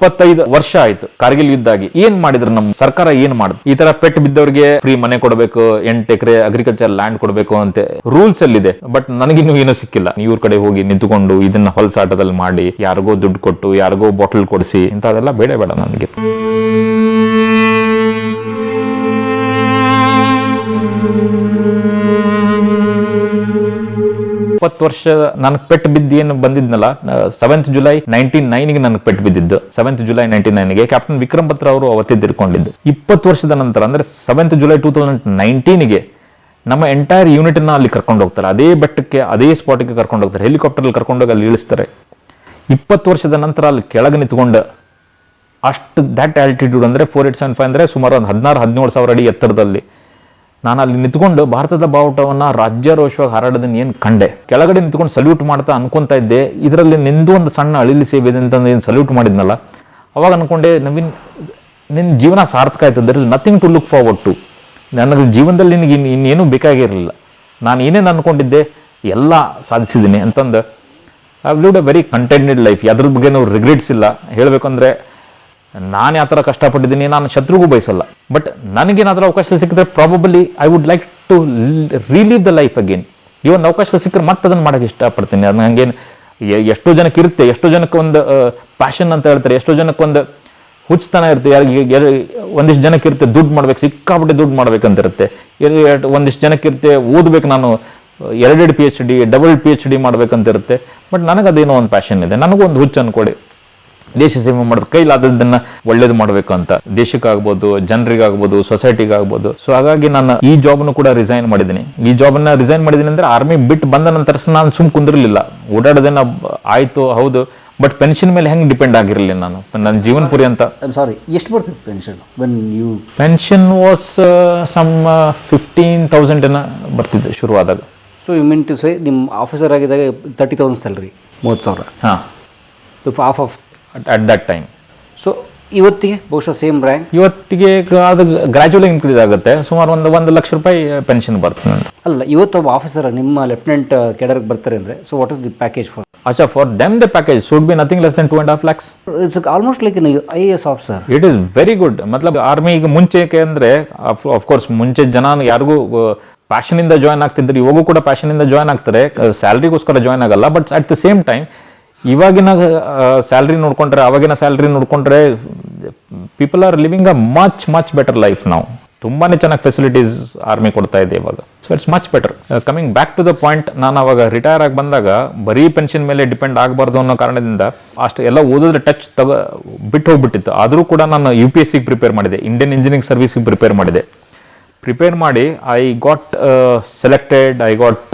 ಇಪ್ಪತ್ತೈದು ವರ್ಷ ಆಯ್ತು ಕಾರ್ಗಿಲ್ ಯುದ್ಧ ಆಗಿ ಏನ್ ಮಾಡಿದ್ರು ನಮ್ಮ ಸರ್ಕಾರ, ಏನ್ ಮಾಡುದು? ಈ ತರ ಪೆಟ್ ಬಿದ್ದವರಿಗೆ ಫ್ರೀ ಮನೆ ಕೊಡಬೇಕು, ಎಂಟು ಎಕರೆ ಅಗ್ರಿಕಲ್ಚರ್ ಲ್ಯಾಂಡ್ ಕೊಡಬೇಕು ಅಂತ ರೂಲ್ಸ್ ಅಲ್ಲಿ ಇದೆ ಬಟ್ ನನಗಿನ್ನೂ ಏನೂ ಸಿಕ್ಕಿಲ್ಲ. ಇವ್ರ ಕಡೆ ಹೋಗಿ ನಿಂತುಕೊಂಡು ಇದನ್ನ ಹೊಲಸಾಟದಲ್ಲಿ ಮಾಡಿ, ಯಾರಿಗೋ ದುಡ್ಡು ಕೊಟ್ಟು, ಯಾರಿಗೋ ಬಾಟಲ್ ಕೊಡಿಸಿ ಇಂಥದೆಲ್ಲ ಬೇಡ ಬೇಡ ನನಗೆ. ಇಪ್ಪತ್ತು ವರ್ಷ ನನಗೆ ಪೆಟ್ಟು ಬಿದ್ದು ಏನು ಬಂದಿದ್ನಲ್ಲ ಸೆವೆಂತ್ ಜುಲೈ ನೈನ್ಟೀನ್ ನೈನ್ಗೆ ನನಗೆ ಪೆಟ್ಟು ಬಿದ್ದಿದ್ದು. ಸೆವೆಂತ್ ಜುಲೈ ನೈನ್ಟೀನ್ ನೈನ್ಗೆ ಕ್ಯಾಪ್ಟನ್ ವಿಕ್ರಮ್ ಬತ್ರ ಅವರು ಅವತ್ತಿದ್ದಿರ್ಕೊಂಡಿದ್ದು. ಇಪ್ಪತ್ತು ವರ್ಷದ ನಂತರ, ಅಂದ್ರೆ ಸೆವೆಂತ್ ಜುಲೈ ಟೂ ತೌಸಂಡ್ ನೈನ್ಟೀನ್ಗೆ ನಮ್ಮ ಎಂಟೈರ್ ಯೂನಿಟ್ನ ಅಲ್ಲಿ ಕರ್ಕೊಂಡು ಹೋಗ್ತಾರೆ. ಅದೇ ಬೆಟ್ಟಕ್ಕೆ, ಅದೇ ಸ್ಪಾಟಿಗೆ ಕರ್ಕೊಂಡು ಹೋಗ್ತಾರೆ. ಹೆಲಿಕಾಪ್ಟರ್ ಕರ್ಕೊಂಡೋಗಿ ಅಲ್ಲಿ ಇಳಿಸ್ತಾರೆ. ಇಪ್ಪತ್ತು ವರ್ಷದ ನಂತರ ಅಲ್ಲಿ ಕೆಳಗೆ ನಿಂತ್ಕೊಂಡು ಅಷ್ಟು ದ್ಯಾಟ್ ಆಲ್ಟಿಟ್ಯೂಡ್ ಅಂದರೆ ಫೋರ್ ಏಟ್ ಸೆವೆನ್ ಫೈವ್ ಅಂದರೆ ಸುಮಾರು ಒಂದು ಹದಿನಾರು, ಹದಿನೇಳು ಸಾವಿರ ಅಡಿ ಎತ್ತರದಲ್ಲಿ ನಾನು ಅಲ್ಲಿ ನಿಂತ್ಕೊಂಡು ಭಾರತದ ಬಾವುಟವನ್ನು ರಾಜ್ಯಾರೋಷವಾಗಿ ಹಾರಾಡೋದನ್ನ ಏನು ಕಂಡೆ? ಕೆಳಗಡೆ ನಿಂತ್ಕೊಂಡು ಸಲ್ಯೂಟ್ ಮಾಡ್ತಾ ಅನ್ಕೊತಾ ಇದ್ದೆ. ಇದರಲ್ಲಿ ನಿಂದು ಒಂದು ಸಣ್ಣ ಅಳಿಲಿ ಸೇವೆ ಇದೆ ಅಂತ ಏನು ಸಲ್ಯೂಟ್ ಮಾಡಿದ್ನಲ್ಲ? ಅವಾಗ ಅಂದ್ಕೊಂಡೆ ನವೀನ್ ನಿನ್ನ ಜೀವನ ಸಾರ್ಥಕ ಆಯ್ತು. There is nothing to look forward to ನನಗೆ ಜೀವನದಲ್ಲಿ ನಿನಗೆ ಇನ್ನು ಇನ್ನೇನು ಬೇಕಾಗಿರಲಿಲ್ಲ. ನಾನು ಏನೇನು ಅನ್ಕೊಂಡಿದ್ದೆ? ಎಲ್ಲ ಸಾಧಿಸಿದ್ದೀನಿ ಅಂತಂದು. I lived a very contented life ಅದ್ರ ಬಗ್ಗೆ ನಾವು ರಿಗ್ರೆಟ್ಸ್ ಇಲ್ಲ. ಹೇಳಬೇಕಂದ್ರೆ ನಾನು ಯಾವ ಥರ ಕಷ್ಟಪಟ್ಟಿದ್ದೀನಿ ನಾನು ಶತ್ರುಗೂ ಬಯಸಲ್ಲ. ಬಟ್ ನನಗೇನಾದರೂ ಅವಕಾಶ ಸಿಕ್ಕಿದ್ರೆ probably I would like to relive the life again ಒಂದು ಅವಕಾಶ ಸಿಕ್ಕರೆ ಮತ್ತೆ ಅದನ್ನು ಮಾಡೋಕ್ಕೆ ಇಷ್ಟಪಡ್ತೀನಿ. ಅದು ಹಂಗೇನು ಎಷ್ಟೋ ಜನಕ್ಕೆ ಇರುತ್ತೆ, ಎಷ್ಟೋ ಜನಕ್ಕೆ ಒಂದು ಪ್ಯಾಷನ್ ಅಂತ ಹೇಳ್ತಾರೆ, ಎಷ್ಟೋ ಜನಕ್ಕೆ ಒಂದು ಹುಚ್ಚತನ ಇರುತ್ತೆ, ಯಾರಿಗೆ ಯಾರು- ಒಂದಿಷ್ಟು ಜನಕ್ಕೆ ಇರುತ್ತೆ, ದುಡ್ಡು ಮಾಡ್ಬೇಕು, ಸಿಕ್ಕಾಪಟ್ಟೆ ದುಡ್ಡು ಮಾಡ್ಬೇಕಂತ ಇರುತ್ತೆ ಒಂದಿಷ್ಟು ಜನಕ್ಕೆ ಇರುತ್ತೆ, ಓದಬೇಕು ನಾನು, ಎರಡೆರಡು P H D double P H D ಮಾಡ್ಬೇಕಂತ ಇರುತ್ತೆ ಬಟ್ ನನಗೆ ಅದೇನೋ ಒಂದು ಪ್ಯಾಷನ್ ಇದೆ. ನನಗೂ ಒಂದು ಹುಚ್ಚು ಅನ್ಕೊಡಿ ದೇಶ ಸೇವೆ ಮಾಡೋದು ಕೈಲಾದದ್ದನ್ನ ಒಳ್ಳೇದು ಮಾಡಬೇಕು ಅಂತ. ದೇಶಕ್ಕಾಗ್ಬೋದು ಜನರಿಗಾಗ್ಬೋದು ಸೊಸೈಟಿಗಾಗ್ಬೋದು ಸೊ ಹಾಗಾಗಿ ನಾನು ಈ ಜಾಬ್ನು ಕೂಡ ರಿಸೈನ್ ಮಾಡಿದ್ದೀನಿ. ಈ ಜಾಬನ್ನ ರಿಸೈನ್ ಮಾಡಿದ್ದೀನಿ ಅಂದ್ರೆ ಆರ್ಮಿ ಬಿಟ್ಟು ಬಂದ ನಂತರ ನಾನು ಸುಮ್ ಕುಂದಿರಲಿಲ್ಲ. ಓಡಾಡೋದೇನ ಆಯ್ತು ಹೌದು ಬಟ್ ಪೆನ್ಷನ್ ಮೇಲೆ ಹೆಂಗೆ ಡಿಪೆಂಡ್ ಆಗಿರಲಿಲ್ಲ ನಾನು? ನನ್ನ ಜೀವನ ಪುರಿ ಅಂತ. ಸಾರಿ ಎಷ್ಟು ಬರ್ತಿತ್ತು pension when you pension was some fifteen thousand ಏನೋ ಬರ್ತಿದ್ದೆ ಶುರುವಾದಾಗ. So you mean to say ನಿಮ್ಮ ಆಫೀಸರ್ ಆಗಿದ್ದಾಗ ತರ್ಟಿ ತೌಸಂಡ್ ಸ್ಯಾಲ್ರಿ ಮೂವತ್ತು ಸಾವಿರ. ಹಾಂ. Off off at that time so ಇವತ್ತಿಗೆ ಬಹುಶಃ ಸೇಮ್ ರ್ಯಾಂಕ್ ಇವತ್ತಿಗೆ ಅದು ಗ್ರ್ಯಾಜುವಲಿ ಇನ್ಕ್ರೀಸ್ ಆಗುತ್ತೆ. ಸುಮಾರು ಒಂದು ಒಂದು ಲಕ್ಷ ರೂಪಾಯಿ ಪೆನ್ಷನ್ ಬರ್ತದೆ ನನಗೆ ಅಲ್ಲ ಇವತ್ತು ಒಬ್ಬ ಆಫೀಸರ್ ನಿಮ್ಮ ಲೆಫ್ಟಿನೆಂಟ್ ಕೆಡರ್ ಬರ್ತಾರೆ ಅಂದರೆ so what is the package for ಅಚ್ಚಾ for them the package should be nothing less than two and half lakhs it's almost like I A S officer it is very good ಮತ್ಲಬ್ ಆರ್ಮಿಗೆ ಮುಂಚೆ ಅಂದರೆ course ಮುಂಚೆ ಜನ ಯಾರಿಗೂ ಪ್ಯಾಷನಿಂದ join ಆಗ್ತಿದ್ರು ಇವಾಗೂ ಕೂಡ ಪ್ಯಾಷನಿಂದ join ಆಗ್ತಾರೆ. ಸ್ಯಾಲ್ರಿಗೋಸ್ಕರ ಜಾಯ್ನ್ ಆಗಲ್ಲ but at the same time ಇವಾಗಿನ ಸ್ಯಾಲ್ರಿ ನೋಡ್ಕೊಂಡ್ರೆ, ಅವಾಗಿನ ಸ್ಯಾಲ್ರಿ ನೋಡ್ಕೊಂಡ್ರೆ people are living a much much better life ನಾವು ತುಂಬಾ ಚೆನ್ನಾಗಿ ಫೆಸಿಲಿಟೀಸ್ ಆರ್ಮಿ ಕೊಡ್ತಾ ಇದೆ ಇವಾಗ. So it's much better coming back to the point ನಾನು ಅವಾಗ ರಿಟೈರ್ ಆಗಿ ಬಂದಾಗ ಬರೀ ಪೆನ್ಷನ್ ಮೇಲೆ ಡಿಪೆಂಡ್ ಆಗಬಾರ್ದು ಅನ್ನೋ ಕಾರಣದಿಂದ ಅಷ್ಟು ಎಲ್ಲ ಓದಿದ್ರೆ ಟಚ್ ತಗ, ಬಿಟ್ಟು ಹೋಗ್ಬಿಟ್ಟಿತ್ತು. ಆದರೂ ಕೂಡ ನಾನು ಯು ಪಿ ಎಸ್ ಸಿಗೆ ಪ್ರಿಪೇರ್ ಮಾಡಿದೆ. ಇಂಡಿಯನ್ ಇಂಜಿನಿಯರಿಂಗ್ ಸರ್ವಿಸ್ಗೆ ಪ್ರಿಪೇರ್ ಮಾಡಿದೆ. ಪ್ರಿಪೇರ್ ಮಾಡಿ I got selected I got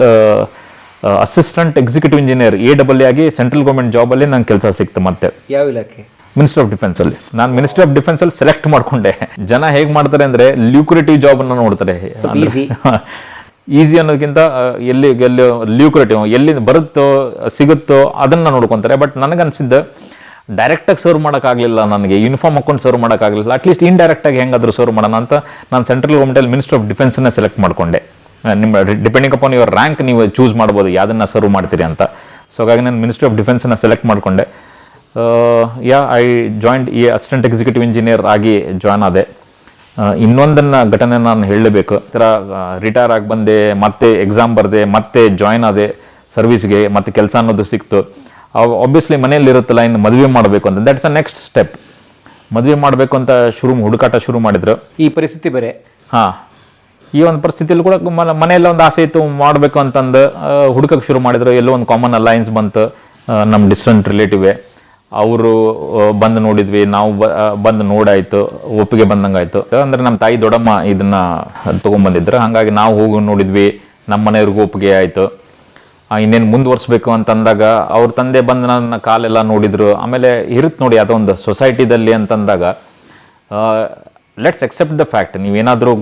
assistant executive engineer A double ಆಗಿ ಸೆಂಟ್ರಲ್ ಗೌರ್ಮೆಂಟ್ ಜಾಬಲ್ಲಿ ನಂಗೆ ಕೆಲಸ ಸಿಕ್ತು ಮತ್ತೆ. ಯಾವ ಇಲಾಖೆ? ಮಿನಿಸ್ಟ್ರಿ ಆಫ್ ಡಿಫೆನ್ಸ್ ಅಲ್ಲಿ. ನಾನು ಮಿನಿಸ್ಟ್ರಿ ಆಫ್ ಡಿಫೆನ್ಸ್ ಅಲ್ಲಿ ಸೆಲೆಕ್ಟ್ ಮಾಡ್ಕೊಂಡೆ. ಜನ ಹೇಗೆ ಮಾಡ್ತಾರೆ ಅಂದ್ರೆ ಲ್ಯೂಕ್ರೇಟಿವ್ ಜಾಬ್ ಅನ್ನ ನೋಡ್ತಾರೆ. Easy. ಈಸಿ ಅನ್ನೋದಕ್ಕಿಂತ ಎಲ್ಲಿ ಎಲ್ಲಿ ಲ್ಯೂಕ್ರೇಟಿವ್ ಎಲ್ಲಿ ಬರುತ್ತೋ ಸಿಗುತ್ತೋ ಅದನ್ನ ನೋಡ್ಕೊಂತಾರೆ. ಬಟ್ ನನಗನ್ಸಿದ್ದು ಡೈರೆಕ್ಟಾಗಿ ಸರ್ವ್ ಮಾಡೋಕ್ಕಾಗಲಿಲ್ಲ ನನಗೆ. ಯೂನಿಫಾರ್ಮ್ ಹಾಕೊಂಡು ಸರ್ವ್ ಮಾಡೋಕ್ಕಾಗಲಿಲ್ಲ. ಅಟ್ಲೀಸ್ಟ್ ಇಂಡೈರೆಕ್ಟಾಗಿ ಹೆಂಗಾದ್ರೂ ಸರ್ವ್ ಮಾಡೋಣ ಅಂತ ನಾನು ಸೆಂಟ್ರಲ್ ಗೌರ್ಮೆಂಟಲ್ಲಿ ಮಿನಿಸ್ಟ್ರಿ ಆಫ್ ಡಿಫೆನ್ಸನ್ನೇ ಸೆಲೆಕ್ಟ್ ಮಾಡ್ಕೊಂಡೆ. ನಿಮ್ಮ ಡಿಪೆಂಡಿಂಗ್ ಅಪಾನ್ ಯುವರ್ ರ್ಯಾಂಕ್ ನೀವು ಚೂಸ್ ಮಾಡ್ಬೋದು ಯಾವುದನ್ನ ಸರ್ವ್ ಮಾಡ್ತೀರಿ ಅಂತ. ಸೊ ಹಾಗಾಗಿ ನಾನು ಮಿನಿಸ್ಟ್ರಿ ಆಫ್ ಡಿಫೆನ್ಸನ್ನ ಸೆಲೆಕ್ಟ್ ಮಾಡಿಕೊಂಡೆ. ಯಾ ಐ ಜಾಯಿಂಟ್ ಈ ಅಸಿಸ್ಟೆಂಟ್ ಎಕ್ಸಿಕ್ಯೂಟಿವ್ ಇಂಜಿನಿಯರ್ ಆಗಿ ಜಾಯ್ನ್ ಆದೆ. ಇನ್ನೊಂದನ್ನು ಘಟನೆ ನಾನು ಹೇಳಲೇಬೇಕು. ಈ ಥರ ರಿಟೈರ್ ಆಗಿ ಬಂದೆ ಮತ್ತೆ ಎಕ್ಸಾಮ್ ಬರೆದೆ ಮತ್ತೆ ಜಾಯ್ನ್ ಆದೆ ಸರ್ವಿಸ್ಗೆ ಮತ್ತೆ ಕೆಲಸ ಅನ್ನೋದು ಸಿಕ್ತು. ಆಬ್ವಿಯಸ್ಲಿ ಮನೆಯಲ್ಲಿ ಇರುತ್ತಲ್ಲ ಇನ್ನು ಮದುವೆ ಮಾಡಬೇಕು ಅಂತ. ದಟ್ಸ್ ಅ ನೆಕ್ಸ್ಟ್ ಸ್ಟೆಪ್ ಮದುವೆ ಮಾಡಬೇಕು ಅಂತ ಶುರು ಹುಡುಕಾಟ ಶುರು ಮಾಡಿದರು. ಈ ಪರಿಸ್ಥಿತಿ ಬೇರೆ. ಹಾಂ. ಈ ಒಂದು ಪರಿಸ್ಥಿತಿಯಲ್ಲಿ ಕೂಡ ಮನೆಯಲ್ಲ ಒಂದು ಆಸೆ ಇತ್ತು ಮಾಡಬೇಕು ಅಂತಂದು ಹುಡುಕಕ್ಕೆ ಶುರು ಮಾಡಿದ್ರು. ಎಲ್ಲೋ ಒಂದು ಕಾಮನ್ ಅಲೈನ್ಸ್ ಬಂತು ನಮ್ಮ ಡಿಸ್ಟೆಂಟ್ ರಿಲೇಟಿವೇ ಅವರು ಬಂದು ನೋಡಿದ್ವಿ, ನಾವು ಬಂದು ನೋಡಾಯಿತು, ಒಪ್ಪಿಗೆ ಬಂದಂಗಾಯಿತು. ಅಂದರೆ ನಮ್ಮ ತಾಯಿ ದೊಡ್ಡಮ್ಮ ಇದನ್ನು ತೊಗೊಂಬಂದಿದ್ರು. ಹಾಗಾಗಿ ನಾವು ಹೋಗಿ ನೋಡಿದ್ವಿ ನಮ್ಮ ಮನೆಯವ್ರಿಗೂ ಒಪ್ಪಿಗೆ ಆಯಿತು. ಇನ್ನೇನು ಮುಂದುವರಿಸ್ಬೇಕು ಅಂತಂದಾಗ ಅವ್ರ ತಂದೆ ಬಂದು ನನ್ನ ಕಾಲೆಲ್ಲ ನೋಡಿದರು. ಆಮೇಲೆ ಇರುತ್ತೆ ನೋಡಿ, ಅದೊಂದು ಸೊಸೈಟಿದಲ್ಲಿ ಅಂತಂದಾಗ ಲೆಟ್ಸ್ ಎಕ್ಸೆಪ್ಟ್ ದ ಫ್ಯಾಕ್ಟ್ ನೀವೇನಾದರೂ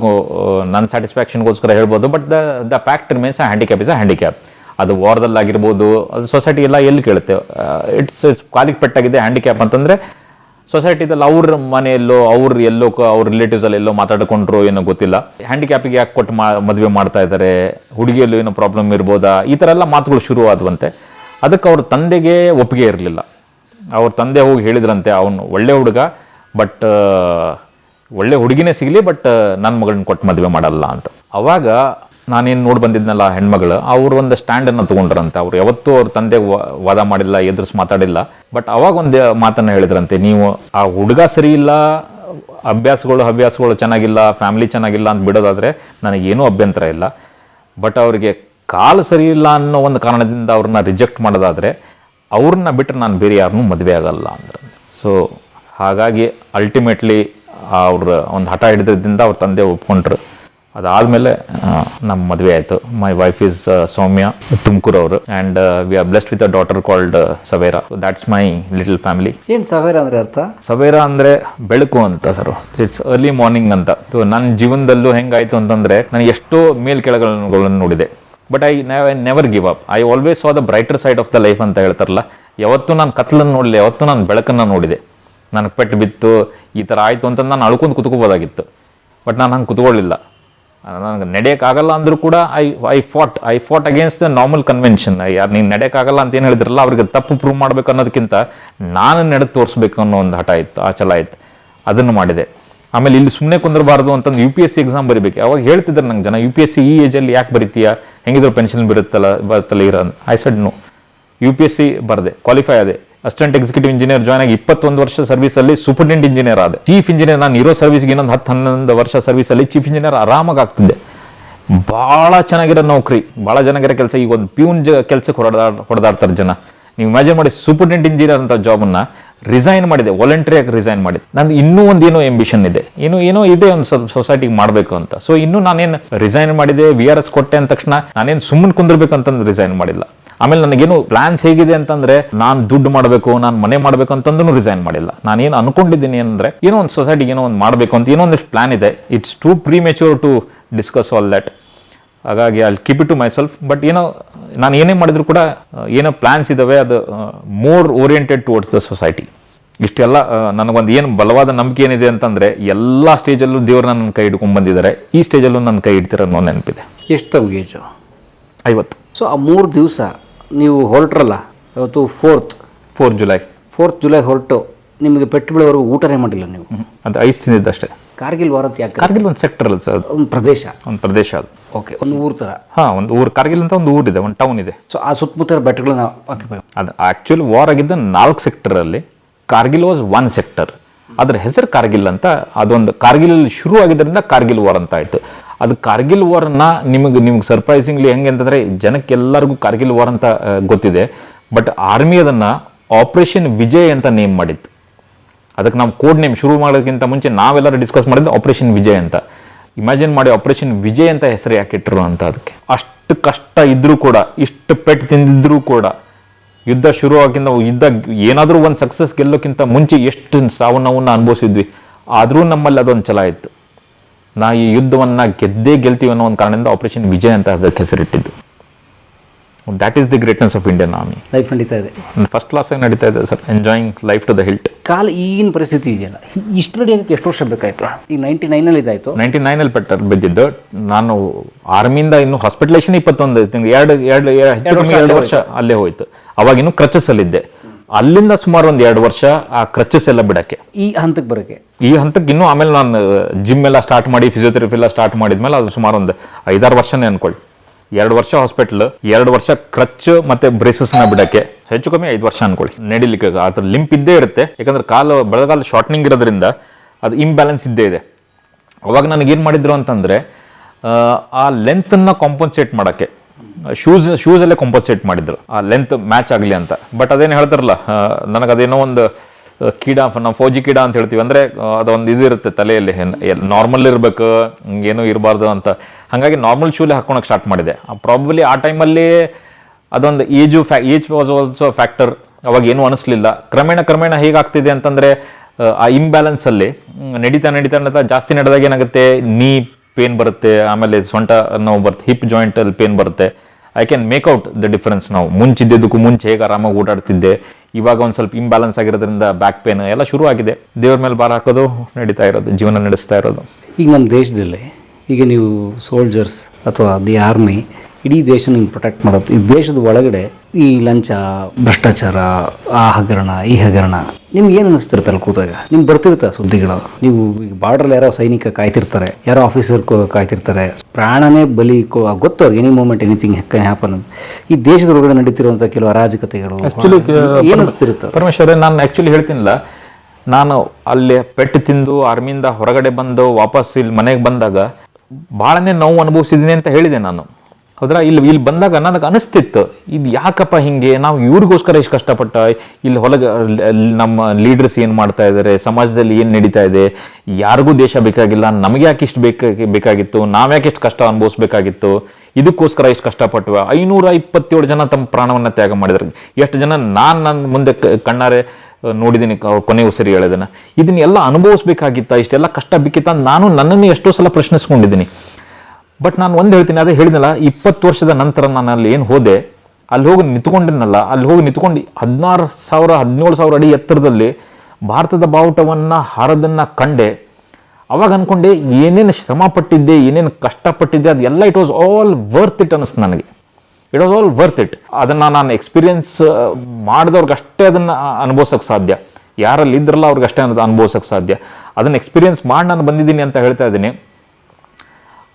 ನನ್ನ ಸ್ಯಾಟಿಸ್ಫ್ಯಾಕ್ಷನ್ಗೋಸ್ಕರ ಹೇಳ್ಬೋದು but the the fact remains a handicap is a handicap ಅದು ವಾರದಲ್ಲಾಗಿರ್ಬೋದು ಅದು ಸೊಸೈಟಿ ಎಲ್ಲ ಎಲ್ಲಿ ಕೇಳುತ್ತೆ? ಇಟ್ಸ್ ಇಟ್ಸ್ ಕಾಲಿಗೆ ಪೆಟ್ಟಾಗಿದೆ ಹ್ಯಾಂಡಿಕ್ಯಾಪ್ ಅಂತಂದರೆ ಸೊಸೈಟಿದಲ್ಲಿ ಅವ್ರ ಮನೆಯಲ್ಲೋ, ಅವ್ರ ಎಲ್ಲೋ, ಅವ್ರ ರಿಲೇಟಿವ್ಸ್ ಅಲ್ಲಿ ಎಲ್ಲೋ ಮಾತಾಡಿಕೊಂಡ್ರು ಏನೋ ಗೊತ್ತಿಲ್ಲ. ಹ್ಯಾಂಡಿಕ್ಯಾಪಿಗೆ ಯಾಕೆ ಕೊಟ್ಟು ಮಾ, ಮದುವೆ ಮಾಡ್ತಾ ಇದ್ದಾರೆ? ಹುಡುಗಿಯಲ್ಲೂ ಏನೋ ಪ್ರಾಬ್ಲಮ್ ಇರ್ಬೋದಾ? ಈ ಥರ ಎಲ್ಲ ಮಾತುಗಳು ಶುರು ಆದವಂತೆ ಅದಕ್ಕೆ ಅವ್ರ ತಂದೆಗೆ ಒಪ್ಪಿಗೆ ಇರಲಿಲ್ಲ. ಅವ್ರ ತಂದೆ ಹೋಗಿ ಹೇಳಿದ್ರಂತೆ, ಅವನು ಒಳ್ಳೆ ಹುಡುಗ ಬಟ್ ಒಳ್ಳೆ ಹುಡುಗಿನೇ ಸಿಗಲಿ ಬಟ್ ನನ್ನ ಮಗಳನ್ನ ಕೊಟ್ಟು ಮದುವೆ ಮಾಡಲ್ಲ ಅಂತ. ಅವಾಗ ನಾನೇನು ನೋಡಿ ಬಂದಿದ್ನಲ್ಲ ಹೆಣ್ಮಗಳು, ಅವ್ರು ಒಂದು ಸ್ಟ್ಯಾಂಡನ್ನು ತೊಗೊಂಡ್ರಂತೆ. ಅವ್ರು ಯಾವತ್ತೂ ಅವ್ರ ತಂದೆ ವಾದ ಮಾಡಿಲ್ಲ, ಎದುರಿಸಿ ಮಾತಾಡಿಲ್ಲ. ಬಟ್ ಅವಾಗ ಒಂದು ಮಾತನ್ನು ಹೇಳಿದ್ರಂತೆ, ನೀವು ಆ ಹುಡುಗ ಸರಿ ಇಲ್ಲ, ಅಭ್ಯಾಸಗಳು, ಹವ್ಯಾಸಗಳು ಚೆನ್ನಾಗಿಲ್ಲ ಫ್ಯಾಮಿಲಿ ಚೆನ್ನಾಗಿಲ್ಲ ಅಂತ ಬಿಡೋದಾದರೆ ನನಗೇನೂ ಅಭ್ಯಂತರ ಇಲ್ಲ. ಬಟ್ ಅವರಿಗೆ ಕಾಲು ಸರಿ ಇಲ್ಲ ಅನ್ನೋ ಒಂದು ಕಾರಣದಿಂದ ಅವ್ರನ್ನ ರಿಜೆಕ್ಟ್ ಮಾಡೋದಾದರೆ ಅವ್ರನ್ನ ಬಿಟ್ಟರೆ ನಾನು ಬೇರೆ ಯಾರನ್ನೂ ಮದುವೆ ಆಗಲ್ಲ ಅಂದ್ರೆ ಸೊ ಹಾಗಾಗಿ ಅಲ್ಟಿಮೇಟ್ಲಿ ಅವ್ರ ಒಂದು ಹಠ ಹಿಡಿದ್ರಿಂದ ಅವ್ರ ತಂದೆ ಒಪ್ಕೊಂಡ್ರು. ಅದಾದಮೇಲೆ ನಮ್ಮ ಮದುವೆ ಆಯಿತು. My wife is Soumya Tumakuru ಅವರು. And we are blessed with a daughter called Savera that's my little family ಏನು ಸವೇರಾ ಅಂದರೆ ಅರ್ಥ? ಸವೇರಾ ಅಂದರೆ ಬೆಳಕು ಅಂತ ಸರ್ ಇಟ್ಸ್ ಅರ್ಲಿ ಮಾರ್ನಿಂಗ್ ಅಂತ. ಸೊ ನನ್ನ ಜೀವನದಲ್ಲೂ ಹೆಂಗಾಯ್ತು ಅಂತಂದರೆ ನಾನು ಎಷ್ಟೋ ಮೇಲ್ ಕೆಳಗಳನ್ನು ನೋಡಿದೆ but I never give up I always saw the brighter side of the life ಅಂತ ಹೇಳ್ತಾರಲ್ಲ. ಯಾವತ್ತೂ ನಾನು ಕತ್ಲನ್ನು ನೋಡಲಿ ಯಾವತ್ತೂ ನಾನು ಬೆಳಕನ್ನು ನೋಡಿದೆ. ನನಗೆ ಪೆಟ್ಟು ಬಿತ್ತು, ಈ ಥರ ಆಯಿತು ಅಂತ ನಾನು ಅಳ್ಕೊಂಡು ಕುತ್ಕೋಬೋದಾಗಿತ್ತು. ಬಟ್ ನಾನು ಹಂಗೆ ಕುತ್ಕೊಳ್ಳಿಲ್ಲ ನನಗೆ ನಡೆಯೋಕ್ಕಾಗಲ್ಲ ಅಂದರೂ ಕೂಡ I I fought I fought against the normal convention ಯಾರು ನೀನು ನಡೆಯೋಕ್ಕಾಗಲ್ಲ ಅಂತ ಏನು ಹೇಳಿದ್ರಲ್ಲ, ಅವ್ರಿಗೆ ತಪ್ಪು ಪ್ರೂವ್ ಮಾಡಬೇಕು ಅನ್ನೋದಕ್ಕಿಂತ ನಾನು ನಡೆದು ತೋರಿಸ್ಬೇಕು ಅನ್ನೋ ಒಂದು ಹಠ ಇತ್ತು ಆ ಛಲ ಇತ್ತು. ಅದನ್ನು ಮಾಡಿದೆ. ಆಮೇಲೆ ಇಲ್ಲಿ ಸುಮ್ಮನೆ ಕುಂದರಬಾರ್ದು ಅಂತಂದು U P S C exam ಬರೀಬೇಕು. ಅವಾಗ ಹೇಳ್ತಿದ್ರು ನಂಗೆ ಜನ ಯು ಪಿ ಎಸ್ ಸಿ ಈ ಏಜಲ್ಲಿ ಯಾಕೆ ಬರೀತೀಯಾ? ಹೆಂಗಿದ್ರು ಪೆನ್ಷನ್ ಬರುತ್ತಲ್ಲ ಬರುತ್ತಲ್ಲ ಇರೋ I said no U P S C ಬರದೆ ಕ್ವಾಲಿಫೈ ಆದೆ. ಅಸಿಸ್ಟೆಂಟ್ ಎಕ್ಸಿಕ್ಯೂಟಿವ್ ಇಂಜಿನಿಯರ್ ಜಾಯ್ನ್ ಆಗಿ ಇಪ್ಪತ್ತೊಂದು ವರ್ಷ ಸರ್ವಿಸಲ್ಲಿ ಸೂಪರಿಂಟೆಂಡೆಂಟ್ ಇಂಜಿನಿಯರ್ ಆದ. ಚೀಫ್ ಇಂಜಿನಿಯರ್ ನಾನು ಇರೋ ಸರ್ವಿಸ್ಗೆ ಇನ್ನೊಂದು ಹತ್ತು ಹನ್ನೊಂದು ವರ್ಷ ಸರ್ವಿಸಲ್ಲಿ ಚೀಫ್ ಇಂಜಿನಿಯರ್ ಆರಾಮಾಗಿ ಆಗ್ತಿದ್ದೆ. ಭಾಳ ಚೆನ್ನಾಗಿರೋ ನೌಕರಿ, ಭಾಳ ಚೆನ್ನಾಗಿರೋ ಕೆಲಸ. ಈಗ ಒಂದು ಪ್ಯೂನ್ ಜ ಕೆಲಸಕ್ಕೆ ಹೊಡೆದಾಡ್ ಹೊಡೆದಾಡ್ತಾರೆ ಜನ. ನೀವು ಇಮ್ಯಾಜಿನ್ ಮಾಡಿ ಸೂಪರಿಂಟೆಂಡೆಂಟ್ ಇಂಜಿನಿಯರ್ ಅಂತ ಜಾಬನ್ನು ರಿಸೈನ್ ಮಾಡಿದೆ ವಾಲಂಟ್ರಿಯಾಗಿ ರಿಸೈನ್ ಮಾಡಿದೆ. ನಂದು ಇನ್ನೂ ಒಂದು ಏನೋ ಎಂಬಿಷನ್ ಇದೆ. ಏನು ಏನೋ ಇದೆ ಒಂದು ಸ್ವಲ್ಪ ಸೊಸೈಟಿಗೆ ಮಾಡಬೇಕು ಅಂತ. ಸೊ ಇನ್ನೂ ನಾನೇನು ರಿಸೈನ್ ಮಾಡಿದೆ ವಿ ಆರ್ ಎಸ್ ಕೊಟ್ಟೆ ಅಂದ ತಕ್ಷಣ ನಾನೇನು ಸುಮ್ಮನೆ ಕುಂದಿರ್ಬೇಕು ಅಂತಂದು ರಿಸೈನ್ ಮಾಡಿಲ್ಲ. ಆಮೇಲೆ ನನಗೇನು ಪ್ಲಾನ್ಸ್ ಹೇಗಿದೆ ಅಂತಂದ್ರೆ, ನಾನು ದುಡ್ಡು ಮಾಡಬೇಕು, ನಾನು ಮನೆ ಮಾಡಬೇಕು ಅಂತಂದು ರಿಸೈನ್ ಮಾಡಿಲ್ಲ. ನಾನೇನು ಅನ್ಕೊಂಡಿದ್ದೀನಿ ಅಂದರೆ, ಏನೋ ಒಂದು ಸೊಸೈಟಿಗೆ ಏನೋ ಒಂದು ಮಾಡಬೇಕು ಅಂತ ಏನೋ ಒಂದಿಷ್ಟು ಪ್ಲಾನ್ ಇದೆ. It's too premature to discuss all that ಹಾಗಾಗಿ ಅಲ್ಲಿ keep it to myself but ಏನೋ ನಾನು ಏನೇ ಮಾಡಿದ್ರು ಕೂಡ ಏನೋ ಪ್ಲಾನ್ಸ್ ಇದ್ದಾವೆ ಅದು more oriented towards the society ಇಷ್ಟೆಲ್ಲ ನನಗೊಂದು ಏನು ಬಲವಾದ ನಂಬಿಕೆ ಏನಿದೆ ಅಂತಂದರೆ ಎಲ್ಲ ಸ್ಟೇಜಲ್ಲೂ ದೇವರು ನನ್ನ ಕೈ ಹಿಡ್ಕೊಂಡು ಬಂದಿದ್ದಾರೆ ಈ ಸ್ಟೇಜಲ್ಲೂ ನನ್ನ ಕೈ ಹಿಡ್ತಿರೋ ಅನ್ನೋ ನೆನಪಿದೆ. ಎಷ್ಟು ತಮ್ಗೆ ಏಜು ಐವತ್ತು. ಸೊ ಆ ಮೂರು ದಿವಸ ನೀವು ಹೊರಟ್ರಲ್ಲ? ಇವತ್ತು fourth fourth July fourth July ಹೊರಟು ನಿಮಗೆ ಪೆಟ್ಟು ಬೀಳೋವರೆಗೂ ಊಟನೇ ಮಾಡಿಲ್ಲ ನೀವು. ಅದು ಐಸ್ ತಿಂದಿದ್ದಷ್ಟೇ. ಕಾರ್ಗಿಲ್ ವಾರಂತ ಯಾಕೆ? ಕಾರ್ಗಿಲ್ ಒಂದು ಸೆಕ್ಟರ್ ಅಲ್ಲ ಸರ್ ಒಂದು ಪ್ರದೇಶ. ಒಂದು ಪ್ರದೇಶ ಅದು. ಓಕೆ ಒಂದು ಊರು ಥರ ಹಾಂ ಒಂದು ಊರು. ಕಾರ್ಗಿಲ್ ಅಂತ ಒಂದು ಊರಿದೆ ಒಂದು ಟೌನ್ ಇದೆ. ಸೊ ಆ ಸುತ್ತಮುತ್ತ ಬೆಟ್ಟಗಳನ್ನ ಆಕ್ಯುಪೈ ಅದು ಆ್ಯಕ್ಚುಲಿ ವಾರ್ ಆಗಿದ್ದ ನಾಲ್ಕು ಸೆಕ್ಟರ್ ಅಲ್ಲಿ ಕಾರ್ಗಿಲ್ ವಾಸ್ ಒನ್ ಸೆಕ್ಟರ್ ಅದ್ರ ಹೆಸರು ಕಾರ್ಗಿಲ್ ಅಂತ ಅದೊಂದು ಕಾರ್ಗಿಲ್ ಶುರು ಆಗಿದ್ದರಿಂದ ಕಾರ್ಗಿಲ್ ವಾರ್ ಅಂತ ಆಯ್ತು. ಅದು ಕಾರ್ಗಿಲ್ ವಾರನ್ನ ನಿಮಗೆ ನಿಮ್ಗೆ ಸರ್ಪ್ರೈಸಿಂಗ್ಲಿ ಹೆಂಗೆ ಅಂತಂದರೆ ಜನಕ್ಕೆಲ್ಲರಿಗೂ ಕಾರ್ಗಿಲ್ ವಾರ್ ಅಂತ ಗೊತ್ತಿದೆ. ಬಟ್ ಆರ್ಮಿ ಅದನ್ನು ಆಪರೇಷನ್ ವಿಜಯ್ ಅಂತ ನೇಮ್ ಮಾಡಿತ್ತು. ಅದಕ್ಕೆ ನಾವು ಕೋಡ್ ನೇಮ್ ಶುರು ಮಾಡೋದಕ್ಕಿಂತ ಮುಂಚೆ ನಾವೆಲ್ಲರೂ ಡಿಸ್ಕಸ್ ಮಾಡಿದ್ದು ಆಪರೇಷನ್ ವಿಜಯ್ ಅಂತ. ಇಮ್ಯಾಜಿನ್ ಮಾಡಿ ಆಪರೇಷನ್ ವಿಜಯ್ ಅಂತ ಹೆಸರು ಯಾಕೆ ಇಟ್ಟರು ಅಂತ ಅದಕ್ಕೆ ಅಷ್ಟು ಕಷ್ಟ ಇದ್ದರೂ ಕೂಡ, ಇಷ್ಟು ಪೆಟ್ಟು ತಿಂದಿದ್ದರೂ ಕೂಡ, ಯುದ್ಧ ಶುರು ಆಗಿಂದ ಯುದ್ಧ ಏನಾದರೂ ಒಂದು ಸಕ್ಸಸ್ ಗೆಲ್ಲೋಕ್ಕಿಂತ ಮುಂಚೆ ಎಷ್ಟು ಸಾವು ನೋವನ್ನು ಅನುಭವಿಸಿದ್ವಿ, ಆದರೂ ನಮ್ಮಲ್ಲಿ ಅದೊಂದು ಛಲ ಇತ್ತು. ನಾ ಈ ಯುದ್ಧವನ್ನು ಗೆದ್ದೇ ಗೆಲ್ತೀವಿ ಅನ್ನೋ ಒಂದು ಕಾರಣದಿಂದ ಆಪರೇಷನ್ ವಿಜಯ್ ಅಂತ ಅದಕ್ಕೆ ಹೆಸರಿಟ್ಟಿದ್ದು. That is the greatness of Indian army life ನಡೀತಾ ಇದೆ. ಫಸ್ಟ್ ಕ್ಲಾಸಾಗಿ ನಡೀತಾ ಇದೆ sir enjoying life to the hilt ಕಾಲ ಈಗಿನ ಪರಿಸ್ಥಿತಿ ಇದೆಯಲ್ಲ ಇಷ್ಟು ರೆಡಿ ಆಗಕ್ಕೆ ಎಷ್ಟು ವರ್ಷ ಬೇಕಾಯ್ತು? ಈಗ ನೈಂಟಿ ನೈನಲ್ಲಿ ಇದಾಯಿತು ನೈಂಟಿ ನೈನಲ್ಲಿ ಪೆಟ್ಟರ್ ಬಿದ್ದಿದ್ದು ನಾನು ಆರ್ಮಿಯಿಂದ ಇನ್ನು ಹಾಸ್ಪಿಟಲೇಷನ್ ಇಪ್ಪತ್ತೊಂದು ತಿಂಗಳು ಎರಡು ಎರಡು ಹೆಚ್ಚು ಕಮ್ಮಿ ಎರಡು ವರ್ಷ ಅಲ್ಲೇ ಹೋಯ್ತು. ಅವಾಗ ಇನ್ನು ಕ್ರಚಸ್ಸಲ್ಲಿದ್ದೆ ಅಲ್ಲಿಂದ ಸುಮಾರು ಒಂದು ಎರಡು ವರ್ಷ ಆ ಕ್ರಚಸ್ ಎಲ್ಲ ಬಿಡಕ್ಕೆ. ಈ ಹಂತಕ್ಕೆ ಬರೋಕ್ಕೆ? ಈ ಹಂತಕ್ಕೆ ಇನ್ನೂ ಆಮೇಲೆ ನಾನು ಜಿಮ್ ಎಲ್ಲ ಸ್ಟಾರ್ಟ್ ಮಾಡಿ ಫಿಸಿಯೋಥೆರಪಿ ಎಲ್ಲ ಸ್ಟಾರ್ಟ್ ಮಾಡಿದ್ಮೇಲೆ ಅದು ಸುಮಾರು ಒಂದು ಐದಾರು ವರ್ಷನೇ ಅನ್ಕೊಳ್ಳಿ ಎರಡು ವರ್ಷ ಹಾಸ್ಪಿಟ್ಲ್ ಎರಡು ವರ್ಷ ಕ್ರಚ್ ಮತ್ತೆ ಬ್ರೇಸಸ್ನ ಬಿಡಕ್ಕೆ. ಹೆಚ್ಚು ಕಮ್ಮಿ ಐದು ವರ್ಷ ಅನ್ಕೊಳ್ಳಿ. ನಡಿಲಿಕ್ಕೆ ಅದ್ರ ಲಿಂಪ್ ಇದ್ದೇ ಇರುತ್ತೆ. ಯಾಕಂದ್ರೆ ಕಾಲು ಬೆಳಗಾಲ ಶಾರ್ಟ್ನಿಂಗ್ ಇರೋದ್ರಿಂದ ಅದು ಇಂಬ್ಯಾಲೆನ್ಸ್ ಇದ್ದೇ ಇದೆ. ಅವಾಗ ನನಗೇನು ಮಾಡಿದ್ರು ಅಂತಂದರೆ ಆ ಲೆಂತನ್ನು ಕಾಂಪನ್ಸೇಟ್ ಮಾಡೋಕ್ಕೆ. ಶೂಸ್ ಶೂಸಲ್ಲೇ ಕಾಂಪನ್ಸೇಟ್ ಮಾಡಿದ್ರು. ಆ ಲೆಂತ್ ಮ್ಯಾಚ್ ಆಗಲಿ ಅಂತ. ಬಟ್ ಅದೇನು ಹೇಳ್ತಾರಲ್ಲ ನನಗದೇನೋ ಒಂದು ಆ, ಕೀಡ ನಾವು ಫೌಜಿ ಕೀಡ ಅಂತ ಹೇಳ್ತೀವಿ. ಅಂದರೆ ಅದೊಂದು ಇದು ಇರುತ್ತೆ ತಲೆಯಲ್ಲಿ. ನಾರ್ಮಲ್ ಇರಬೇಕು ಏನೂ ಇರಬಾರ್ದು ಅಂತ. ಹಾಗಾಗಿ ನಾರ್ಮಲ್ ಶೂಲೆ ಹಾಕ್ಕೊಳಕ್ಕೆ ಸ್ಟಾರ್ಟ್ ಮಾಡಿದೆ. ಪ್ರಾಬ್ಲಿ ಆ ಟೈಮಲ್ಲಿ ಅದೊಂದು ಏಜು ಫ್ಯಾ ಏಜ್ ವಾಸ್ ಆಲ್ಸೋ ಫ್ಯಾಕ್ಟರ್ ಅವಾಗ ಏನೂ ಅನಿಸ್ಲಿಲ್ಲ. ಕ್ರಮೇಣ ಕ್ರಮೇಣ ಹೇಗಾಗ್ತಿದೆ ಅಂತಂದರೆ, ಆ ಇಂಬ್ಯಾಲೆನ್ಸಲ್ಲಿ ನಡೀತಾ ನಡೀತಾ ನಡೀತಾ ಜಾಸ್ತಿ ನಡೆದಾಗ ಏನಾಗುತ್ತೆ? ನೀ ಪೇನ್ ಬರುತ್ತೆ, ಆಮೇಲೆ ಸೊಂಟ ನೋವು ಬರುತ್ತೆ ಹಿಪ್ ಜಾಯಿಂಟಲ್ಲಿ ಪೇನ್ ಬರುತ್ತೆ. I can make out the difference ನಾವು. ಮುಂಚಿದ್ದಕ್ಕೂ ಮುಂಚೆ ಹೇಗೆ ಆರಾಮಾಗಿ ಓಡಾಡ್ತಿದ್ದೆ. ಇವಾಗ ಒಂದು ಸ್ವಲ್ಪ ಇಂಬ್ಯಾಲೆನ್ಸ್ ಆಗಿರೋದ್ರಿಂದ ಬ್ಯಾಕ್ ಪೇನ್ ಎಲ್ಲ ಶುರು ಆಗಿದೆ. ದೇವ್ರ ಮೇಲೆ ಭಾರ ಹಾಕೋದು, ನಡೀತಾ ಇರೋದು, ಜೀವನ ನಡೆಸ್ತಾ ಇರೋದು. ಈಗ ನಮ್ಮ ದೇಶದಲ್ಲಿ, ಈಗ ನೀವು ಸೋಲ್ಜರ್ಸ್ ಅಥವಾ ದಿ ಆರ್ಮಿ ಇಡೀ ದೇಶ ನಿಮ್ಗೆ ಪ್ರೊಟೆಕ್ಟ್ ಮಾಡೋದು ಈ ದೇಶದ ಒಳಗಡೆ ಈ ಲಂಚ ಭ್ರಷ್ಟಾಚಾರ ಆ ಹಗರಣ ಈ ಹಗರಣ ನಿಮ್ಗೆ ಏನು ಅನಿಸ್ತಿರುತ್ತೆ ಅಲ್ಲಿ ಕೂತಾಗ? ನಿಮ್ಗೆ ಬರ್ತಿರುತ್ತೆ ಸುದ್ದಿಗಳು? ನೀವು ಈಗ ಬಾರ್ಡ್ರಲ್ಲಿ ಯಾರೋ ಸೈನಿಕ ಕಾಯ್ತಿರ್ತಾರೆ ಯಾರೋ ಆಫೀಸರ್ ಕಾಯ್ತಿರ್ತಾರೆ ಪ್ರಾಣನೇ ಬಲಿ ಗೊತ್ತು ಅವ್ರಿಗೆ ಎನಿ ಮೂಮೆಂಟ್ ಎನಿಥಿಂಗ್ ಹೆಕ್ಕನೆ ಹ್ಯಾಪನ್ ಈ ದೇಶದ ಒಳಗಡೆ ನಡೀತಿರುವಂಥ ಕೆಲವು ಅರಾಜಕತೆಗಳು ಏನಿಸ್ತಿರುತ್ತೆ ಪರಮೇಶ್ವರ ನಾನು ಆ್ಯಕ್ಚುಲಿ ಹೇಳ್ತೀನಿಲ್ಲ. ನಾನು ಅಲ್ಲಿ ಪೆಟ್ಟು ತಿಂದು ಆರ್ಮಿಯಿಂದ ಹೊರಗಡೆ ಬಂದು ವಾಪಸ್ ಇಲ್ಲಿ ಮನೆಗೆ ಬಂದಾಗ ಭಾಳನೇ ನೋವು ಅನುಭವಿಸಿದ್ದೀನಿ ಅಂತ ಹೇಳಿದೆ ನಾನು. ಹೌದ್ರಾ? ಇಲ್ಲಿ ಇಲ್ಲಿ ಬಂದಾಗ ನನಗೆ ಅನಿಸ್ತಿತ್ತು, ಇದು ಯಾಕಪ್ಪ ಹಿಂಗೆ? ನಾವು ಇವ್ರಿಗೋಸ್ಕರ ಇಷ್ಟು ಕಷ್ಟಪಟ್ಟ, ಇಲ್ಲಿ ಹೊಲಗೆ, ನಮ್ಮ ಲೀಡರ್ಸ್ ಏನು ಮಾಡ್ತಾ ಇದ್ದಾರೆ ಸಮಾಜದಲ್ಲಿ ಏನು ನಡೀತಾ ಇದೆ? ಯಾರಿಗೂ ದೇಶ ಬೇಕಾಗಿಲ್ಲ, ನಮಗೆ ಯಾಕೆ ಇಷ್ಟು ಬೇಕಾಗಿ ಬೇಕಾಗಿತ್ತು? ನಾವ್ಯಾಕೆ ಇಷ್ಟು ಕಷ್ಟ ಅನುಭವಿಸ್ಬೇಕಾಗಿತ್ತು? ಇದಕ್ಕೋಸ್ಕರ ಇಷ್ಟು ಕಷ್ಟಪಟ್ಟು ಐನೂರ ಇಪ್ಪತ್ತೇಳು ಜನ ತಮ್ಮ ಪ್ರಾಣವನ್ನು ತ್ಯಾಗ ಮಾಡಿದ್ರು. ಎಷ್ಟು ಜನ ನಾನು ನನ್ನ ಮುಂದೆ ಕಣ್ಣಾರೆ ನೋಡಿದ್ದೀನಿ ಕೊನೆ ಉಸಿರಿ ಹೇಳೋದನ್ನು. ಇದನ್ನೆಲ್ಲ ಅನುಭವಿಸ್ಬೇಕಾಗಿತ್ತ? ಇಷ್ಟೆಲ್ಲ ಕಷ್ಟ ಬಿಕ್ಕಿತ್ತ? ನಾನು ನನ್ನನ್ನು ಎಷ್ಟೋ ಸಲ ಪ್ರಶ್ನಿಸ್ಕೊಂಡಿದ್ದೀನಿ. ಬಟ್ ನಾನು ಒಂದು ಹೇಳ್ತೀನಿ, ಅದೇ ಹೇಳಿದ್ನಲ್ಲ, ಇಪ್ಪತ್ತು ವರ್ಷದ ನಂತರ ನಾನು ಅಲ್ಲಿ ಏನು ಹೋದೆ, ಅಲ್ಲಿ ಹೋಗಿ ನಿಂತ್ಕೊಂಡಿನಲ್ಲ, ಅಲ್ಲಿ ಹೋಗಿ ನಿಂತ್ಕೊಂಡು ಹದಿನಾರು ಸಾವಿರ, ಹದಿನೇಳು ಸಾವಿರ ಅಡಿ ಎತ್ತರದಲ್ಲಿ ಭಾರತದ ಬಾವುಟವನ್ನು ಹಾರದನ್ನು ಕಂಡೆ. ಅವಾಗ ಅಂದ್ಕೊಂಡೆ ಏನೇನು ಶ್ರಮ ಪಟ್ಟಿದ್ದೆ ಏನೇನು ಕಷ್ಟಪಟ್ಟಿದ್ದೆ ಅದೆಲ್ಲ it was all worth it ಅನ್ನಿಸ್ತು ನನಗೆ. It was all worth it ಅದನ್ನು ನಾನು ಎಕ್ಸ್ಪೀರಿಯನ್ಸ್ ಮಾಡಿದವ್ರಿಗೆ ಅಷ್ಟೇ ಅದನ್ನು ಅನುಭವಿಸೋಕ್ಕೆ ಸಾಧ್ಯ. ಯಾರಲ್ಲಿ ಇದ್ರಲ್ಲ ಅವ್ರಿಗೆ ಅಷ್ಟೇ ಅನ್ನೋದು ಅನುಭವಿಸೋಕೆ ಸಾಧ್ಯ. ಅದನ್ನು ಎಕ್ಸ್ಪೀರಿಯನ್ಸ್ ಮಾಡಿ ನಾನು ಬಂದಿದ್ದೀನಿ ಅಂತ ಹೇಳ್ತಾ ಇದ್ದೀನಿ.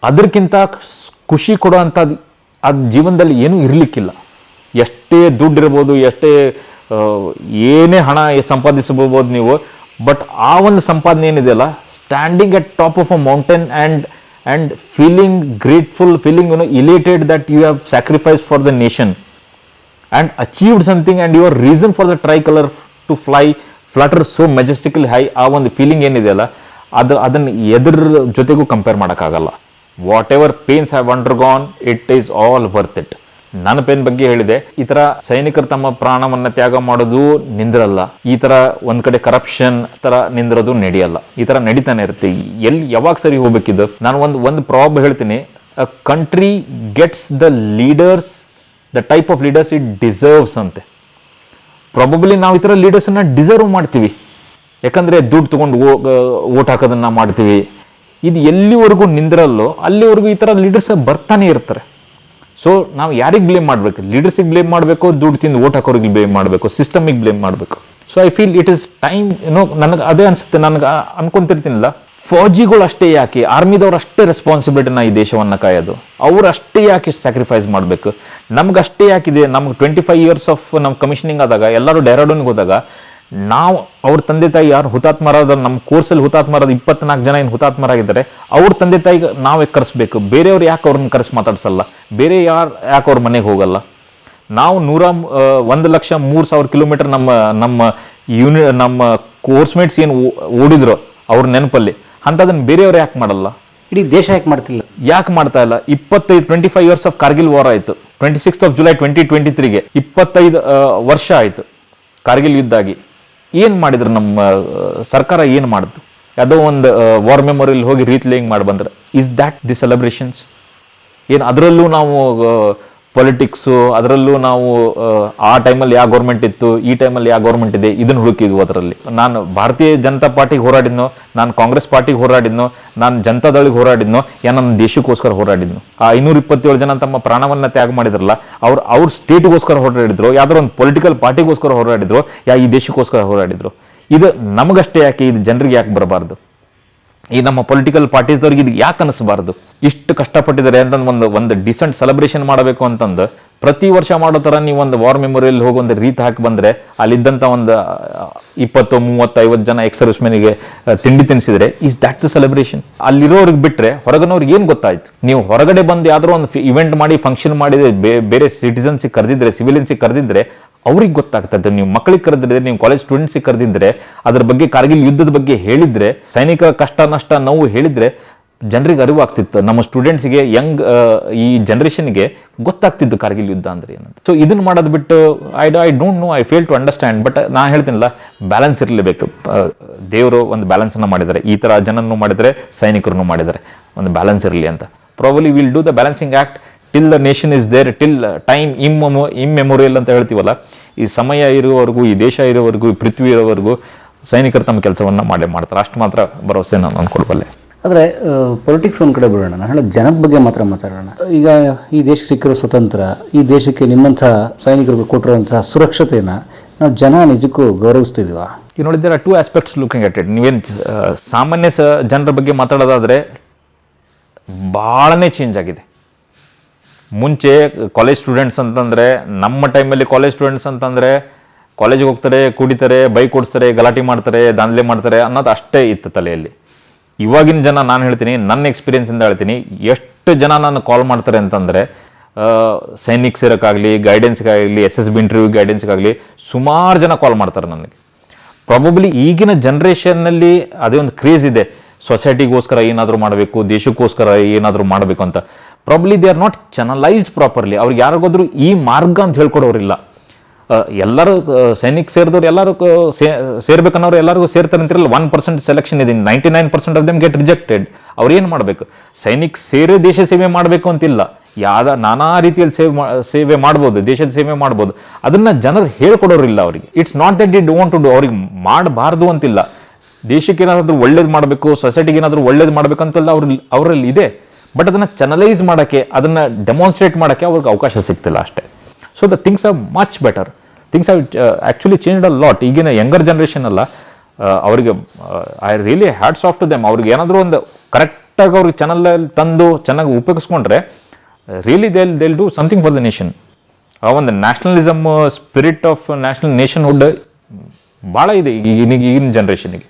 ಅದಕ್ಕಿಂತ ಖುಷಿ ಕೊಡೋ ಅಂಥದ್ದು ಅದು ಜೀವನದಲ್ಲಿ ಏನೂ ಇರಲಿಕ್ಕಿಲ್ಲ. ಎಷ್ಟೇ ದುಡ್ಡು ಇರ್ಬೋದು ಎಷ್ಟೇ ಏನೇ ಹಣ ಸಂಪಾದಿಸಬಹುದು ನೀವು, ಬಟ್ ಆ ಒಂದು ಸಂಪಾದನೆ ಏನಿದೆಯಲ್ಲ standing at top of a mountain and and feeling grateful feeling you know elated that you have sacrifice for the nation and achieved something and your reason for the tricolour to fly flutter so majestically high ಆ ಒಂದು feeling ಏನಿದೆಯಲ್ಲ ಅದು ಅದನ್ನು ಎದ್ರ ಜೊತೆಗೂ compare ಮಾಡೋಕ್ಕಾಗಲ್ಲ. Whatever pains have undergone it is all worth it ನನ್ನ pain ಬಗ್ಗೆ ಹೇಳಿದೆ, ಈ ತರ ಸೈನಿಕರು ತಮ್ಮ ಪ್ರಾಣವನ್ನ ತ್ಯಾಗ ಮಾಡೋದು ನಿಂದ್ರಲ್ಲ. ಈ ತರ ಒಂದ್ ಕಡೆ ಕರಪ್ಷನ್ ತರ ನಿಂದ್ರೋದು ನಡೆಯಲ್ಲ. ಈ ತರ ನಡೀತಾನೆ ಇರುತ್ತೆ. ಎಲ್ಲಿ ಯಾವಾಗ ಸರಿ ಹೋಗ್ಬೇಕಿದ್ದು ನಾನು ಒಂದು ಒಂದು ಪ್ರಾಬ್ ಹೇಳ್ತೀನಿ. Country gets the leaders the type of leaders it deserves ಅಂತೆ. ಪ್ರಾಬಬ್ಲಿ ನಾವು ಈ ಥರ ಲೀಡರ್ಸನ್ನು ಡಿಸರ್ವ್ ಮಾಡ್ತೀವಿ. ಯಾಕಂದರೆ ದುಡ್ಡು ತೊಗೊಂಡು ಓಟ್ ಹಾಕೋದನ್ನ ಮಾಡ್ತೀವಿ. ಇದು ಎಲ್ಲಿವರೆಗೂ ನಿಂದ್ರಲ್ಲೋ ಅಲ್ಲಿವರೆಗೂ ಈ ಥರ ಲೀಡರ್ಸ್ ಬರ್ತಾನೆ ಇರ್ತಾರೆ. ಸೊ ನಾವು ಯಾರಿಗೆ ಬ್ಲೇಮ್ ಮಾಡಬೇಕು? ಲೀಡರ್ಸಿಗೆ ಬ್ಲೇಮ್ ಮಾಡಬೇಕು, ದುಡ್ಡು ತಿಂದು ಓಟ್ ಹಾಕೋರಿಗೆ ಬ್ಲೇಮ್ ಮಾಡಬೇಕು ಸಿಸ್ಟಮಿಗೆ ಬ್ಲೇಮ್ ಮಾಡಬೇಕು? So I feel it is time ಏನೋ ನನಗೆ ಅದೇ ಅನಿಸುತ್ತೆ, ನನಗೆ ಅನ್ಕೊಂತಿರ್ತೀನಿಲ್ಲ, ಫೌಜಿಗಳು ಅಷ್ಟೇ ಯಾಕೆ ಆರ್ಮಿದವ್ರು ಅಷ್ಟೇ ರೆಸ್ಪಾನ್ಸಿಬಿಲಿಟಿನ ಈ ದೇಶವನ್ನು ಕಾಯೋದು? ಅವ್ರು ಅಷ್ಟೇ ಯಾಕೆ ಇಷ್ಟು ಸ್ಯಾಕ್ರಿಫೈಸ್ ಮಾಡಬೇಕು? ನಮ್ಗೆ ಅಷ್ಟೇ ಯಾಕಿದೆ? ನಮ್ಗೆ ಟ್ವೆಂಟಿ ಫೈವ್ ಇಯರ್ಸ್ ಆಫ್ ನಮ್ಮ ಕಮಿಷನಿಂಗ್ ಆದಾಗ, ಎಲ್ಲರೂ ಡೆಹ್ರಾಡೂನ್ಗೆ ಹೋದಾಗ ನಾವು ಅವ್ರ ತಂದೆ ತಾಯಿ ಯಾರು? ಹುತಾತ್ಮರಾದ ನಮ್ಮ ಕೋರ್ಸಲ್ಲಿ ಹುತಾತ್ಮರಾದ ಇಪ್ಪತ್ನಾಲ್ಕು ಜನ ಏನು ಹುತಾತ್ಮರಾಗಿದ್ದಾರೆ ಅವ್ರ ತಂದೆ ತಾಯಿಗೆ ನಾವೇ ಕರೆಸ್ಬೇಕು. ಬೇರೆಯವ್ರು ಯಾಕೆ ಅವ್ರನ್ನ ಕರೆಸಿ ಮಾತಾಡ್ಸಲ್ಲ? ಬೇರೆ ಯಾರು ಯಾಕೆ ಅವ್ರ ಮನೆಗೆ ಹೋಗಲ್ಲ? ನಾವು ನೂರ ಒಂದು ಲಕ್ಷ ಮೂರು ಸಾವಿರ ಕಿಲೋಮೀಟರ್ ನಮ್ಮ ನಮ್ಮ ಯೂನಿ ನಮ್ಮ ಕೋರ್ಸ್ಮೇಟ್ಸ್ ಏನು ಓಡಿದ್ರು ಅವ್ರ ನೆನಪಲ್ಲಿ ಅಂಥದನ್ನು ಬೇರೆಯವ್ರು ಯಾಕೆ ಮಾಡಲ್ಲ? ಇಡೀ ದೇಶ ಯಾಕೆ ಮಾಡ್ತಿಲ್ಲ? ಯಾಕೆ ಮಾಡ್ತಾ ಇಲ್ಲ? ಇಪ್ಪತ್ತೈದು twenty five years of Kargil war ಆಯಿತು. Twenty six of July twenty twenty ತ್ರೀಗೆ ಇಪ್ಪತ್ತೈದು ವರ್ಷ ಆಯಿತು. ಕಾರ್ಗಿಲ್ ಯುದ್ಧ ಆಗಿ. ಏನು ಮಾಡಿದ್ರು ನಮ್ಮ ಸರ್ಕಾರ ಏನು ಮಾಡಿದ್ರು ಯಾವುದೋ ಒಂದು ವಾರ್ ಮೆಮೋರಿಯಲ್ ಹೋಗಿ ರೀತ್ಲೇಯಿಂಗ್ ಮಾಡಿ ಬಂದ್ರೆ. ಇಸ್ ದ್ಯಾಟ್ ದಿ ಸೆಲೆಬ್ರೇಷನ್ಸ್ ಏನು, ಅದರಲ್ಲೂ ನಾವು ಪೊಲಿಟಿಕ್ಸು ಅದರಲ್ಲೂ ನಾವು ಆ, ಟೈಮಲ್ಲಿ ಯಾವ ಗೌರ್ಮೆಂಟ್ ಇತ್ತು ಈ ಟೈಮಲ್ಲಿ ಯಾವ ಗೌರ್ಮೆಂಟ್ ಇದೆ ಇದನ್ನು ಹುಡುಕಿದ್ವು ಅದರಲ್ಲಿ. ನಾನು ಭಾರತೀಯ ಜನತಾ ಪಾರ್ಟಿಗೆ ಹೋರಾಡಿದ್ನೋ ನಾನು ಕಾಂಗ್ರೆಸ್ ಪಾರ್ಟಿಗೆ ಹೋರಾಡಿದ್ನೋ ನಾನು ಜನತಾದಳಿಗೆ ಹೋರಾಡಿದ್ನೋ ಯಾ ನನ್ನ ದೇಶಕ್ಕೋಸ್ಕರ ಹೋರಾಡಿದ್ನು. ಆ ಐನೂರ ಇಪ್ಪತ್ತೇಳು ಜನ ತಮ್ಮ ಪ್ರಾಣವನ್ನ ತ್ಯಾಗ ಮಾಡಿದ್ರಲ್ಲ ಅವ್ರು ಅವ್ರ ಸ್ಟೇಟ್ಗೋಸ್ಕರ ಹೋರಾಡಿದ್ರು ಯಾವುದೋ ಒಂದು ಪೊಲಿಟಿಕಲ್ ಪಾರ್ಟಿಗೋಸ್ಕರ ಹೋರಾಡಿದ್ರು ಯಾ ಈ ದೇಶಕ್ಕೋಸ್ಕರ ಹೋರಾಡಿದ್ರು. ಇದು ನಮಗಷ್ಟೇ ಯಾಕೆ ಇದು ಜನರಿಗೆ ಯಾಕೆ ಬರಬಾರ್ದು? ಈ ನಮ್ಮ ಪೊಲಿಟಿಕಲ್ ಪಾರ್ಟೀಸ್ದವ್ರಿಗೆ ಇದು ಯಾಕೆ ಅನಿಸಬಾರ್ದು? ಇಷ್ಟು ಕಷ್ಟಪಟ್ಟಿದ್ದಾರೆ ಅಂತಂದು ಒಂದು ಒಂದು ಡಿಸೆಂಟ್ ಸೆಲೆಬ್ರೇಷನ್ ಮಾಡಬೇಕು ಅಂತಂದು ಪ್ರತಿ ವರ್ಷ ಮಾಡೋ ಥರ ನೀವು ಒಂದು ವಾರ್ ಮೆಮೋರಿಯಲ್ ಹೋಗಿ ಒಂದು ರೀತಿ ಹಾಕಿ ಬಂದರೆ ಅಲ್ಲಿದ್ದಂಥ ಒಂದು ಇಪ್ಪತ್ತು, ಮೂವತ್ತು, ಐವತ್ತು ಜನ ಎಕ್ಸ್ ಸರ್ವಿಸ್ಮೆನಿಗೆ ತಿಂಡಿ ತಿನ್ನಿಸಿದರೆ ಇಸ್ ದ್ಯಾಟ್ ದ ಸೆಲೆಬ್ರೇಷನ್ ಅಲ್ಲಿರೋರಿಗೆ ಬಿಟ್ಟರೆ ಹೊರಗನವ್ರಿಗೆ ಏನು ಗೊತ್ತಾಯ್ತು? ನೀವು ಹೊರಗಡೆ ಬಂದು ಯಾವ್ದಾರು ಒಂದು ಇವೆಂಟ್ ಮಾಡಿ ಫಂಕ್ಷನ್ ಮಾಡಿದರೆ ಬೇರೆ ಸಿಟಿಸನ್ಸಿಗೆ ಕರೆದಿದ್ರೆ ಸಿವಿಲಿಯನ್ಸಿಗೆ ಕರೆದಿದ್ರೆ ಅವ್ರಿಗೆ ಗೊತ್ತಾಗ್ತದೆ. ನೀವು ಮಕ್ಕಳಿಗೆ ಕರೆದಿದ್ರೆ, ನೀವು ಕಾಲೇಜ್ ಸ್ಟೂಡೆಂಟ್ಸಿಗೆ ಕರೆದಿದ್ರೆ, ಅದ್ರ ಬಗ್ಗೆ ಕಾರ್ಗಿಲ್ ಯುದ್ಧದ ಬಗ್ಗೆ ಹೇಳಿದ್ರೆ, ಸೈನಿಕ ಕಷ್ಟ, ನಷ್ಟ ನೋವು ಹೇಳಿದ್ರೆ ಜನರಿಗೆ ಅರಿವು ಆಗ್ತಿತ್ತು ನಮ್ಮ ಸ್ಟೂಡೆಂಟ್ಸ್ಗೆ ಯಂಗ್ ಈ ಜನ್ರೇಷನ್ಗೆ ಗೊತ್ತಾಗ್ತಿದ್ದು ಕಾರ್ಗಿಲ್ ಯುದ್ಧ ಅಂದ್ರೆ ಏನಂತ. ಸೊ ಇದನ್ನ ಮಾಡೋದು ಬಿಟ್ಟು I I don't know I fail to understand but ನಾ ಹೇಳ್ತೀನಲ್ಲ ಬ್ಯಾಲೆನ್ಸ್ ಇರಲೇಬೇಕು. ದೇವರು ಒಂದು ಬ್ಯಾಲೆನ್ಸನ್ನು ಮಾಡಿದ್ದಾರೆ. ಈ ಥರ ಜನನ್ನು ಮಾಡಿದರೆ, ಸೈನಿಕರನ್ನು ಮಾಡಿದ್ದಾರೆ. ಒಂದು ಬ್ಯಾಲೆನ್ಸ್ ಇರಲಿ ಅಂತ. Probably will do the balancing act till the nation is there till time im immemorial ಅಂತ ಹೇಳ್ತೀವಲ್ಲ ಈ ಸಮಯ ಇರುವವರೆಗೂ ಈ ದೇಶ ಇರೋವರೆಗೂ ಈ ಪೃಥ್ವಿ ಇರೋವರೆಗೂ ಸೈನಿಕರು ತಮ್ಮ ಕೆಲಸವನ್ನು ಮಾಡೇ ಮಾಡ್ತಾರೆ. ಅಷ್ಟು ಮಾತ್ರ ಭರವಸೆ ನಾನು ಅಂದ್ಕೊಳ್ಬಲ್ಲೆ ಆದರೆ ಪೊಲಿಟಿಕ್ಸ್ ಒಂದು ಕಡೆ ಬಿಡೋಣ. ನಾನು ಹೇಳೋದು ಜನದ ಬಗ್ಗೆ ಮಾತ್ರ ಮಾತಾಡೋಣ. ಈಗ ಈ ದೇಶಕ್ಕೆ ಸಿಕ್ಕಿರೋ ಸ್ವತಂತ್ರ ಈ ದೇಶಕ್ಕೆ ನಿಮ್ಮಂಥ ಸೈನಿಕರಿಗೆ ಕೊಟ್ಟಿರುವಂತಹ ಸುರಕ್ಷತೆಯನ್ನು ನಾವು ಜನ ನಿಜಕ್ಕೂ ಗೌರವಿಸ್ತಿದ್ವಾ? ಈಗ ನೋಡಿದ್ರೆ two aspects looking at it ನೀವೇನು ಸಾಮಾನ್ಯ ಸ ಜನರ ಬಗ್ಗೆ ಮಾತಾಡೋದಾದರೆ ಭಾಳನೇ ಚೇಂಜ್ ಆಗಿದೆ. ಮುಂಚೆ ಕಾಲೇಜ್ ಸ್ಟೂಡೆಂಟ್ಸ್ ಅಂತಂದರೆ, ನಮ್ಮ ಟೈಮಲ್ಲಿ ಕಾಲೇಜ್ ಸ್ಟೂಡೆಂಟ್ಸ್ ಅಂತಂದರೆ ಕಾಲೇಜಿಗೆ ಹೋಗ್ತಾರೆ, ಕುಡಿತಾರೆ ಬೈಕ್ ಓಡಿಸ್ತಾರೆ ಗಲಾಟೆ ಮಾಡ್ತಾರೆ, ದಾಂಧಲೆ ಮಾಡ್ತಾರೆ ಅನ್ನೋದು ಅಷ್ಟೇ ಇತ್ತು ತಲೆಯಲ್ಲಿ. ಇವಾಗಿನ ಜನ ನಾನು ಹೇಳ್ತೀನಿ, ನನ್ನ ಎಕ್ಸ್ಪೀರಿಯೆನ್ಸಿಂದ ಹೇಳ್ತೀನಿ, ಎಷ್ಟು ಜನ ನಾನು ಕಾಲ್ ಮಾಡ್ತಾರೆ ಅಂತಂದರೆ ಸೈನಿಕ್ ಸೇರೋಕ್ಕಾಗಲಿ ಗೈಡೆನ್ಸ್ಗಾಗಲಿ ಎಸ್ ಎಸ್ ಬಿ ಇಂಟರ್ವ್ಯೂ ಗೈಡೆನ್ಸ್ಗಾಗಲಿ ಸುಮಾರು ಜನ ಕಾಲ್ ಮಾಡ್ತಾರೆ ನನಗೆ. ಪ್ರಾಬಬ್ಲಿ ಈಗಿನ ಜನ್ರೇಷನ್ನಲ್ಲಿ ಅದೇ ಒಂದು ಕ್ರೇಜ್ ಇದೆ. ಸೊಸೈಟಿಗೋಸ್ಕರ ಏನಾದರೂ ಮಾಡಬೇಕು, ದೇಶಕ್ಕೋಸ್ಕರ ಏನಾದರೂ ಮಾಡಬೇಕು ಅಂತ. Probably they are not channelised properly ಅವ್ರಿಗೆ ಯಾರಿಗಾದ್ರೂ ಈ ಮಾರ್ಗ ಅಂತ ಹೇಳ್ಕೊಡೋರಿಲ್ಲ. ಎಲ್ಲರೂ ಸೈನಿಕ ಸೇರಿದವ್ರು ಎಲ್ಲರೂ ಸೇ, ಸೇರ್ಬೇಕನ್ನೋರು ಎಲ್ಲರಿಗೂ ಸೇರ್ತಾರೆ ಅಂತಿರಲ್ಲ. ಒನ್ ಪರ್ಸೆಂಟ್ ಸೆಲೆಕ್ಷನ್ ಇದೆ. Ninety nine percent of them get rejected ಅವ್ರು ಏನು ಮಾಡಬೇಕು? ಸೈನಿಕ್ ಸೇರೇ ದೇಶ ಸೇವೆ ಮಾಡಬೇಕು ಅಂತಿಲ್ಲ. ಯಾವ್ದ, ನಾನಾ ರೀತಿಯಲ್ಲಿ ಸೇವೆ ಸೇವೆ ಮಾಡ್ಬೋದು, ದೇಶದ ಸೇವೆ ಮಾಡ್ಬೋದು. ಅದನ್ನು ಜನರು ಹೇಳ್ಕೊಡೋರಿಲ್ಲ ಅವರಿಗೆ. ಇಟ್ಸ್ ನಾಟ್ ದಟ್ ಡಿ ಡೋಂಟ್ ಟು ಡೂ ಅವ್ರಿಗೆ ಮಾಡಬಾರ್ದು ಅಂತಿಲ್ಲ. ದೇಶಕ್ಕೆ ಏನಾದರೂ ಒಳ್ಳೇದು ಮಾಡಬೇಕು ಸೊಸೈಟಿಗೆ ಏನಾದರೂ ಒಳ್ಳೇದು ಮಾಡಬೇಕಂತೆಲ್ಲ ಅವ್ರಲ್ಲಿ ಅವ್ರ ಅವರಲ್ಲಿ ಇದೆ ಬಟ್ ಅದನ್ನು ಚನಲೈಸ್ ಮಾಡೋಕ್ಕೆ, ಅದನ್ನು ಡೆಮಾನ್ಸ್ಟ್ರೇಟ್ ಮಾಡೋಕ್ಕೆ ಅವ್ರಿಗೆ ಅವಕಾಶ ಸಿಗ್ತಿಲ್ಲ ಅಷ್ಟೇ. So the things are much better things are actually change a lot ಈಗಿನ ಯಂಗರ್ ಜನ್ರೇಷನ್ ಅಲ್ಲ ಅವರಿಗೆ I really hats off to them ಅವ್ರಿಗೆ ಏನಾದರೂ ಒಂದು ಕರೆಕ್ಟಾಗಿ ಅವ್ರಿಗೆ ಚಾನಲಲ್ಲಿ ತಂದು ಚೆನ್ನಾಗಿ ಉಪಯೋಗಿಸ್ಕೊಂಡ್ರೆ really they'll they'll do something for the nation ಆ ಒಂದು nationalism spirit of national nationhood ಭಾಳ ಇದೆ ಈಗಿನ ಈಗಿನ ಜನ್ರೇಷನಿಗೆ